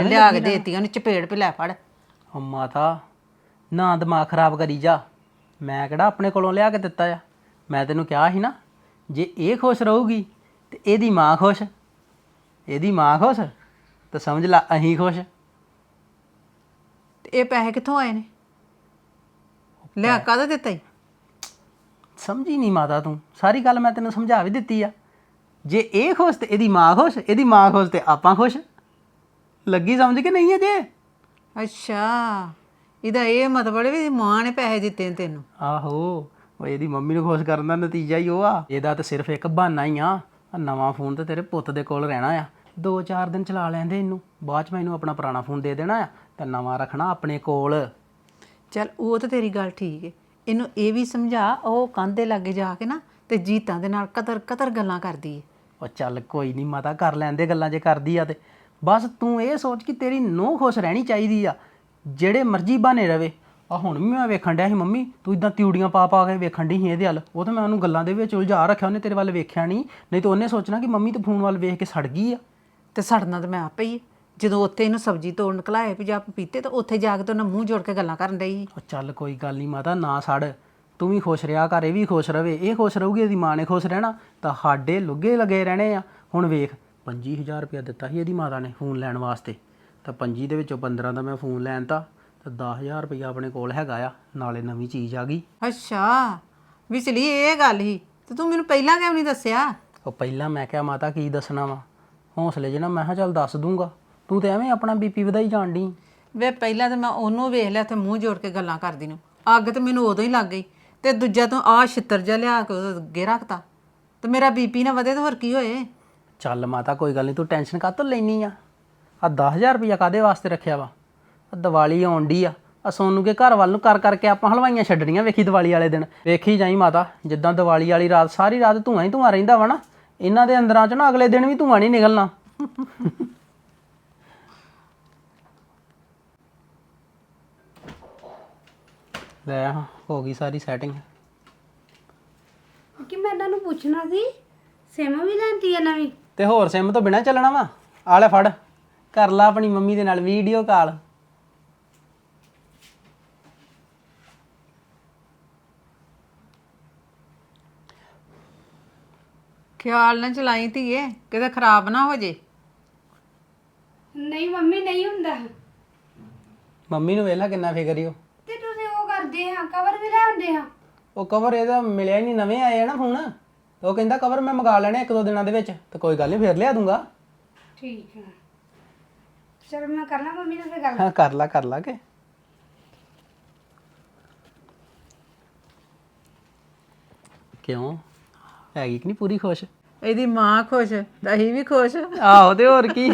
Speaker 1: ਲਿਆ ਕੇ ਦੇਤੀ ਉਹਨੂੰ ਚਪੇੜ ਪੇ ਲੈ ਫੜ।
Speaker 2: ਉਹ ਮਾਤਾ ਨਾ ਦਿਮਾਗ ਖਰਾਬ ਕਰੀ ਜਾ। ਮੈਂ ਕਿਹੜਾ ਆਪਣੇ ਕੋਲੋਂ ਲਿਆ ਕੇ ਦਿੱਤਾ ਆ? ਮੈਂ ਤੈਨੂੰ ਕਿਹਾ ਸੀ ਨਾ ਜੇ ਇਹ ਖੁਸ਼ ਰਹੂਗੀ ਤੇ ਇਹਦੀ ਮਾਂ ਖੁਸ਼? ਇਹਦੀ ਮਾਂ ਖੁਸ਼? ਤਾਂ ਸਮਝ ਲੈ ਅਹੀਂ ਖੁਸ਼।
Speaker 1: ਤੇ ਇਹ ਪੈਸੇ ਕਿੱਥੋਂ ਆਏ ਨੇ? ਲਿਆ ਕਾਹਦਾ ਦਿੱਤਾ ਈ?
Speaker 2: ਸਮਝੀ ਨਹੀਂ ਮਾਤਾ ਤੂੰ। ਸਾਰੀ ਗੱਲ ਮੈਂ ਤੈਨੂੰ ਸਮਝਾ ਵੀ ਦਿੱਤੀ ਆ। ਜੇ ਇਹ ਖੁਸ਼ ਤੇ ਇਹਦੀ ਮਾਂ ਖੁਸ਼ ਇਹਦੀ ਮਾਂ ਖੁਸ਼ ਤੇ ਆਪਾਂ ਖੁਸ਼? ਲੱਗੀ ਸਮਝ ਕਿ ਨਹੀਂ ਹੈ ਜੇ
Speaker 1: ਅੱਛਾ। ਇਹਦਾ ਇਹ ਮਤਲਬ ਵੀ ਮਾਂ ਨੇ ਪੈਸੇ ਦਿੱਤੇ ਨੇ ਤੈਨੂੰ।
Speaker 2: ਆਹੋ। ਉਹ ਇਹਦੀ ਮੰਮੀ ਨੂੰ ਖੁਸ਼ ਕਰਨ ਦਾ ਨਤੀਜਾ ਹੀ ਉਹ ਆ। ਇਹਦਾ ਤਾਂ ਸਿਰਫ ਇੱਕ ਬਹਾਨਾ ਹੀ ਆ। ਆਹ ਨਵਾਂ ਫੋਨ ਤੇ ਤੇਰੇ ਪੁੱਤ ਦੇ ਕੋਲ ਰਹਿਣਾ ਆ। ਦੋ ਚਾਰ ਦਿਨ ਚਲਾ ਲੈਂਦੇ ਇਹਨੂੰ। ਬਾਅਦ ਚ ਮੈਂ ਇਹਨੂੰ ਆਪਣਾ ਪੁਰਾਣਾ ਫੋਨ ਦੇ ਦੇਣਾ ਆ ਤੇ ਨਵਾਂ ਰੱਖਣਾ ਆਪਣੇ ਕੋਲ।
Speaker 1: ਚੱਲ ਉਹ ਤਾਂ ਤੇਰੀ ਗੱਲ ਠੀਕ ਹੈ ਇਹਨੂੰ ਇਹ ਵੀ ਸਮਝਾ ਉਹ ਕੰਧ ਲਾਗੇ ਜਾ ਕੇ ਨਾ ਤੇ ਜੀਤਾਂ ਦੇ ਨਾਲ ਕਤਰ ਕਤਰ ਗੱਲਾਂ ਕਰਦੀ ਹੈ
Speaker 2: ਉਹ ਚੱਲ ਕੋਈ ਨਹੀਂ ਮਾਤਾ ਕਰ ਲੈਂਦੇ ਗੱਲਾਂ ਜੇ ਕਰਦੀ ਆ ਤੇ। ਬਸ ਤੂੰ ਇਹ ਸੋਚ ਕਿ ਤੇਰੀ ਨੂੰਹ ਖੁਸ਼ ਰਹਿਣੀ ਚਾਹੀਦੀ ਆ ਜਿਹੜੇ ਮਰਜ਼ੀ ਬਹਾਨੇ ਰਵੇ। ਆ ਹੁਣ ਵੀ ਮੈਂ ਵੇਖਣ ਡਿਆ ਸੀ ਮੰਮੀ ਤੂੰ ਇਦਾਂ ਤਿਉੜੀਆਂ ਪਾ ਪਾ ਕੇ ਵੇਖਣ ਡਈ ਸੀ ਇਹਦੇ ਵੱਲ। ਉਹ ਤਾਂ ਮੈਂ ਉਹਨੂੰ ਗੱਲਾਂ ਦੇ ਵਿੱਚ ਉਲਝਾ ਰੱਖਿਆ ਉਹਨੇ ਤੇਰੇ ਵੱਲ ਵੇਖਿਆ ਨਹੀਂ। ਨਹੀਂ ਤਾਂ ਉਹਨੇ ਸੋਚਣਾ ਕਿ ਮੰਮੀ ਤੇ ਫੋਨ ਵੱਲ ਵੇਖ ਕੇ ਸੜ ਗਈ ਆ।
Speaker 1: ਤੇ ਸੜਨਾ ਤਾਂ ਮੈਂ ਆਪੇ ਹੀ। ਜਦੋਂ ਉੱਥੇ ਇਹਨੂੰ ਸਬਜ਼ੀ ਤੋੜਨ ਕਲਾਏ ਵੀ ਜਾ ਪਪੀਤੇ ਤਾਂ ਉੱਥੇ ਜਾ ਕੇ ਤਾਂ ਉਹਨੇ ਮੂੰਹ ਜੋੜ ਕੇ ਗੱਲਾਂ ਕਰਨ ਡਈ
Speaker 2: ਉਹ ਚੱਲ ਕੋਈ ਗੱਲ ਨਹੀਂ ਮਾਤਾ ਨਾ ਸੜ। ਤੂੰ ਵੀ ਖੁਸ਼ ਰਿਹਾ ਕਰ ਇਹ ਵੀ ਖੁਸ਼ ਰਵੇ। ਇਹ ਖੁਸ਼ ਰਹੂਗੀ ਇਹਦੀ ਮਾਂ ਨੇ ਖੁਸ਼ ਰਹਿਣਾ। ਤਾਂ ਸਾਡੇ ਲੁੱਗੇ ਲੱਗੇ ਰਹਿਣੇ ਆ। ਹੁਣ ਵੇਖ 25000 ਰੁਪਇਆ ਦਿੱਤਾ ਸੀ ਇਹਦੀ ਮਾਤਾ ਨੇ ਫੋਨ ਲੈਣ ਵਾਸਤੇ। ਤਾਂ 25 ਦੇ ਵਿੱਚੋਂ 15 ਦਾ ਮੈਂ ਫੋਨ ਲੈਣ ਤਾਂ ਤਾਂ 10000 ਰੁਪਇਆ ਆਪਣੇ ਕੋਲ ਹੈਗਾ ਆ ਨਾਲੇ ਨਵੀਂ ਚੀਜ਼ ਆ ਗਈ।
Speaker 1: ਅੱਛਾ ਵਿਚਲੀ ਇਹ ਗੱਲ ਹੀ ਤੇ ਤੂੰ ਮੈਨੂੰ ਪਹਿਲਾਂ ਕਿਉਂ ਨਹੀਂ ਦੱਸਿਆ?
Speaker 2: ਉਹ ਪਹਿਲਾਂ ਮੈਂ ਕਿਹਾ ਮਾਤਾ ਕੀ ਦੱਸਣਾ ਵਾ? ਹੌਸਲੇ ਜਿਹਨਾਂ ਮੈਂ ਕਿਹਾ ਚੱਲ ਦੱਸ ਦੂੰਗਾ। ਤੂੰ ਤੇ ਐਵੇਂ ਆਪਣਾ ਬੀਪੀ ਵਧਾਈ ਜਾਣ ਡਈ।
Speaker 1: ਵੇ ਪਹਿਲਾਂ ਤਾਂ ਮੈਂ ਉਹਨੂੰ ਵੇਖ ਲਿਆ ਤੇ ਮੂੰਹ ਜੋੜ ਕੇ ਗੱਲਾਂ ਕਰਦੀ ਨੂੰ। ਅੱਗ ਤੇ ਮੈਨੂੰ ਉਦੋਂ ਹੀ ਲੱਗ ਗਈ ਤੇ ਦੂਜਾ ਤੂੰ ਆ ਛਿੱਤਰ ਜਿਹਾ ਲਿਆ ਕੇ ਉਹਦੇ ਅੱਗੇ ਰੱਖਤਾ। ਤੇ ਮੇਰਾ ਬੀਪੀ ਨਾ ਵਧੇ ਤਾਂ ਹੋਰ ਕੀ ਹੋਏ?
Speaker 2: ਚੱਲ ਮਾਤਾ ਕੋਈ ਗੱਲ ਨਹੀਂ ਤੂੰ ਟੈਨਸ਼ਨ ਕਾਹਤੋਂ ਲੈਣੀ ਆ? ਆ 10000 ਰੁਪਇਆ ਕਾਦੇ ਵਾਸਤੇ ਰੱਖਿਆ ਵਾ? ਆ ਦੀਵਾਲੀ ਆਉਣ ਡਈ ਆ। ਆ ਸੋਨੂ ਕੇ ਘਰ ਵੱਲ ਨੂੰ ਕਰ ਕਰਕੇ ਆਪਾਂ ਹਲਵਾਈਆਂ ਛੱਡਣੀਆਂ ਵੇਖੀ ਦੀਵਾਲੀ ਵਾਲੇ ਦਿਨ। ਵੇਖੀ ਜਾਈ ਮਾਤਾ ਜਿੱਦਾਂ ਦੀਵਾਲੀ ਵਾਲੀ ਰਾਤ ਸਾਰੀ ਰਾਤ ਧੂਆਂ ਹੀ ਧੂਆਂ ਰਹਿੰਦਾ ਵਾ ਨਾ ਇਹਨਾਂ ਦੇ ਅੰਦਰਾਂ ਚ ਨਾ ਅਗਲੇ ਦਿਨ ਵੀ ਧੂਆਂ ਨਹੀਂ ਨਿਕਲਣਾ। ਲੈ ਆ ਹੋ ਗਈ ਸਾਰੀ ਸੈਟਿੰਗ
Speaker 3: ਕਿ ਮੈਂ ਇਹਨਾਂ ਨੂੰ ਪੁੱਛਣਾ ਸੀ ਸਿਮ ਵੀ ਲੈਂਦੀ ਆ ਨਵੀਂ?
Speaker 2: ਤੇ ਹੋਰ ਸਿਮ ਤੋਂ ਬਿਨਾ ਚੱਲਣਾ ਵਾ? ਆ ਲੈ ਫੜ ਕਰ ਲਾ ਆਪਣੀ ਮੰਮੀ ਦੇ ਨਾਲ ਵੀਡੀਓ ਕਾਲ
Speaker 1: ਖਿਆਲ ਨਾਲ ਚਲਾਈ ਧੀਏ ਕਿਤੇ ਖਰਾਬ ਨਾ ਹੋ ਜੇ।
Speaker 3: ਨਹੀਂ ਮੰਮੀ ਨਹੀਂ ਹੁੰਦਾ।
Speaker 2: ਮੰਮੀ ਨੂੰ ਵੇਖ ਲੈ ਕਿੰਨਾ ਫਿਕਰ ਈ ਉਹ।
Speaker 3: ਤੇ ਤੁਸੀਂ ਉਹ ਕਰਦੇ ਆ ਕਵਰ ਵੀ ਲੈ ਆਉਂਦੇ ਆ
Speaker 2: ਉਹ ਕਵਰ ਇਹਦਾ ਮਿਲਿਆ ਹੀ ਨਹੀਂ ਨਵੇਂ ਆਏ ਆ ਨਾ ਫੋਨ। ਤੇ ਉਹ ਕਹਿੰਦਾ ਕਵਰ ਮੈਂ ਮੰਗਾ ਲੈਣੇ ਇੱਕ ਦੋ ਦਿਨਾਂ ਦੇ ਵਿੱਚ ਤੇ ਕੋਈ ਗੱਲ ਨਹੀਂ ਫੇਰ ਲਿਆ ਦੂੰਗਾ।
Speaker 3: ਠੀਕ ਹੈ ਚਲ ਮੈਂ ਕਰ ਲਾਂ ਮੰਮੀ ਨਾਲ ਫਿਰ ਗੱਲ।
Speaker 2: ਹਾਂ ਕਰ ਲਾ ਕਰ ਲਾ ਕੇ। ਕਿਉਂ? ਹੈਗੀ ਕਿ ਨਹੀਂ ਪੂਰੀ ਖੁਸ਼?
Speaker 1: ਇਹਦੀ ਮਾਂ ਖੁਸ਼ ਤਾਂ ਅਸੀਂ ਵੀ ਖੁਸ਼।
Speaker 2: ਆਹੋ ਤੇ ਹੋਰ ਕੀ?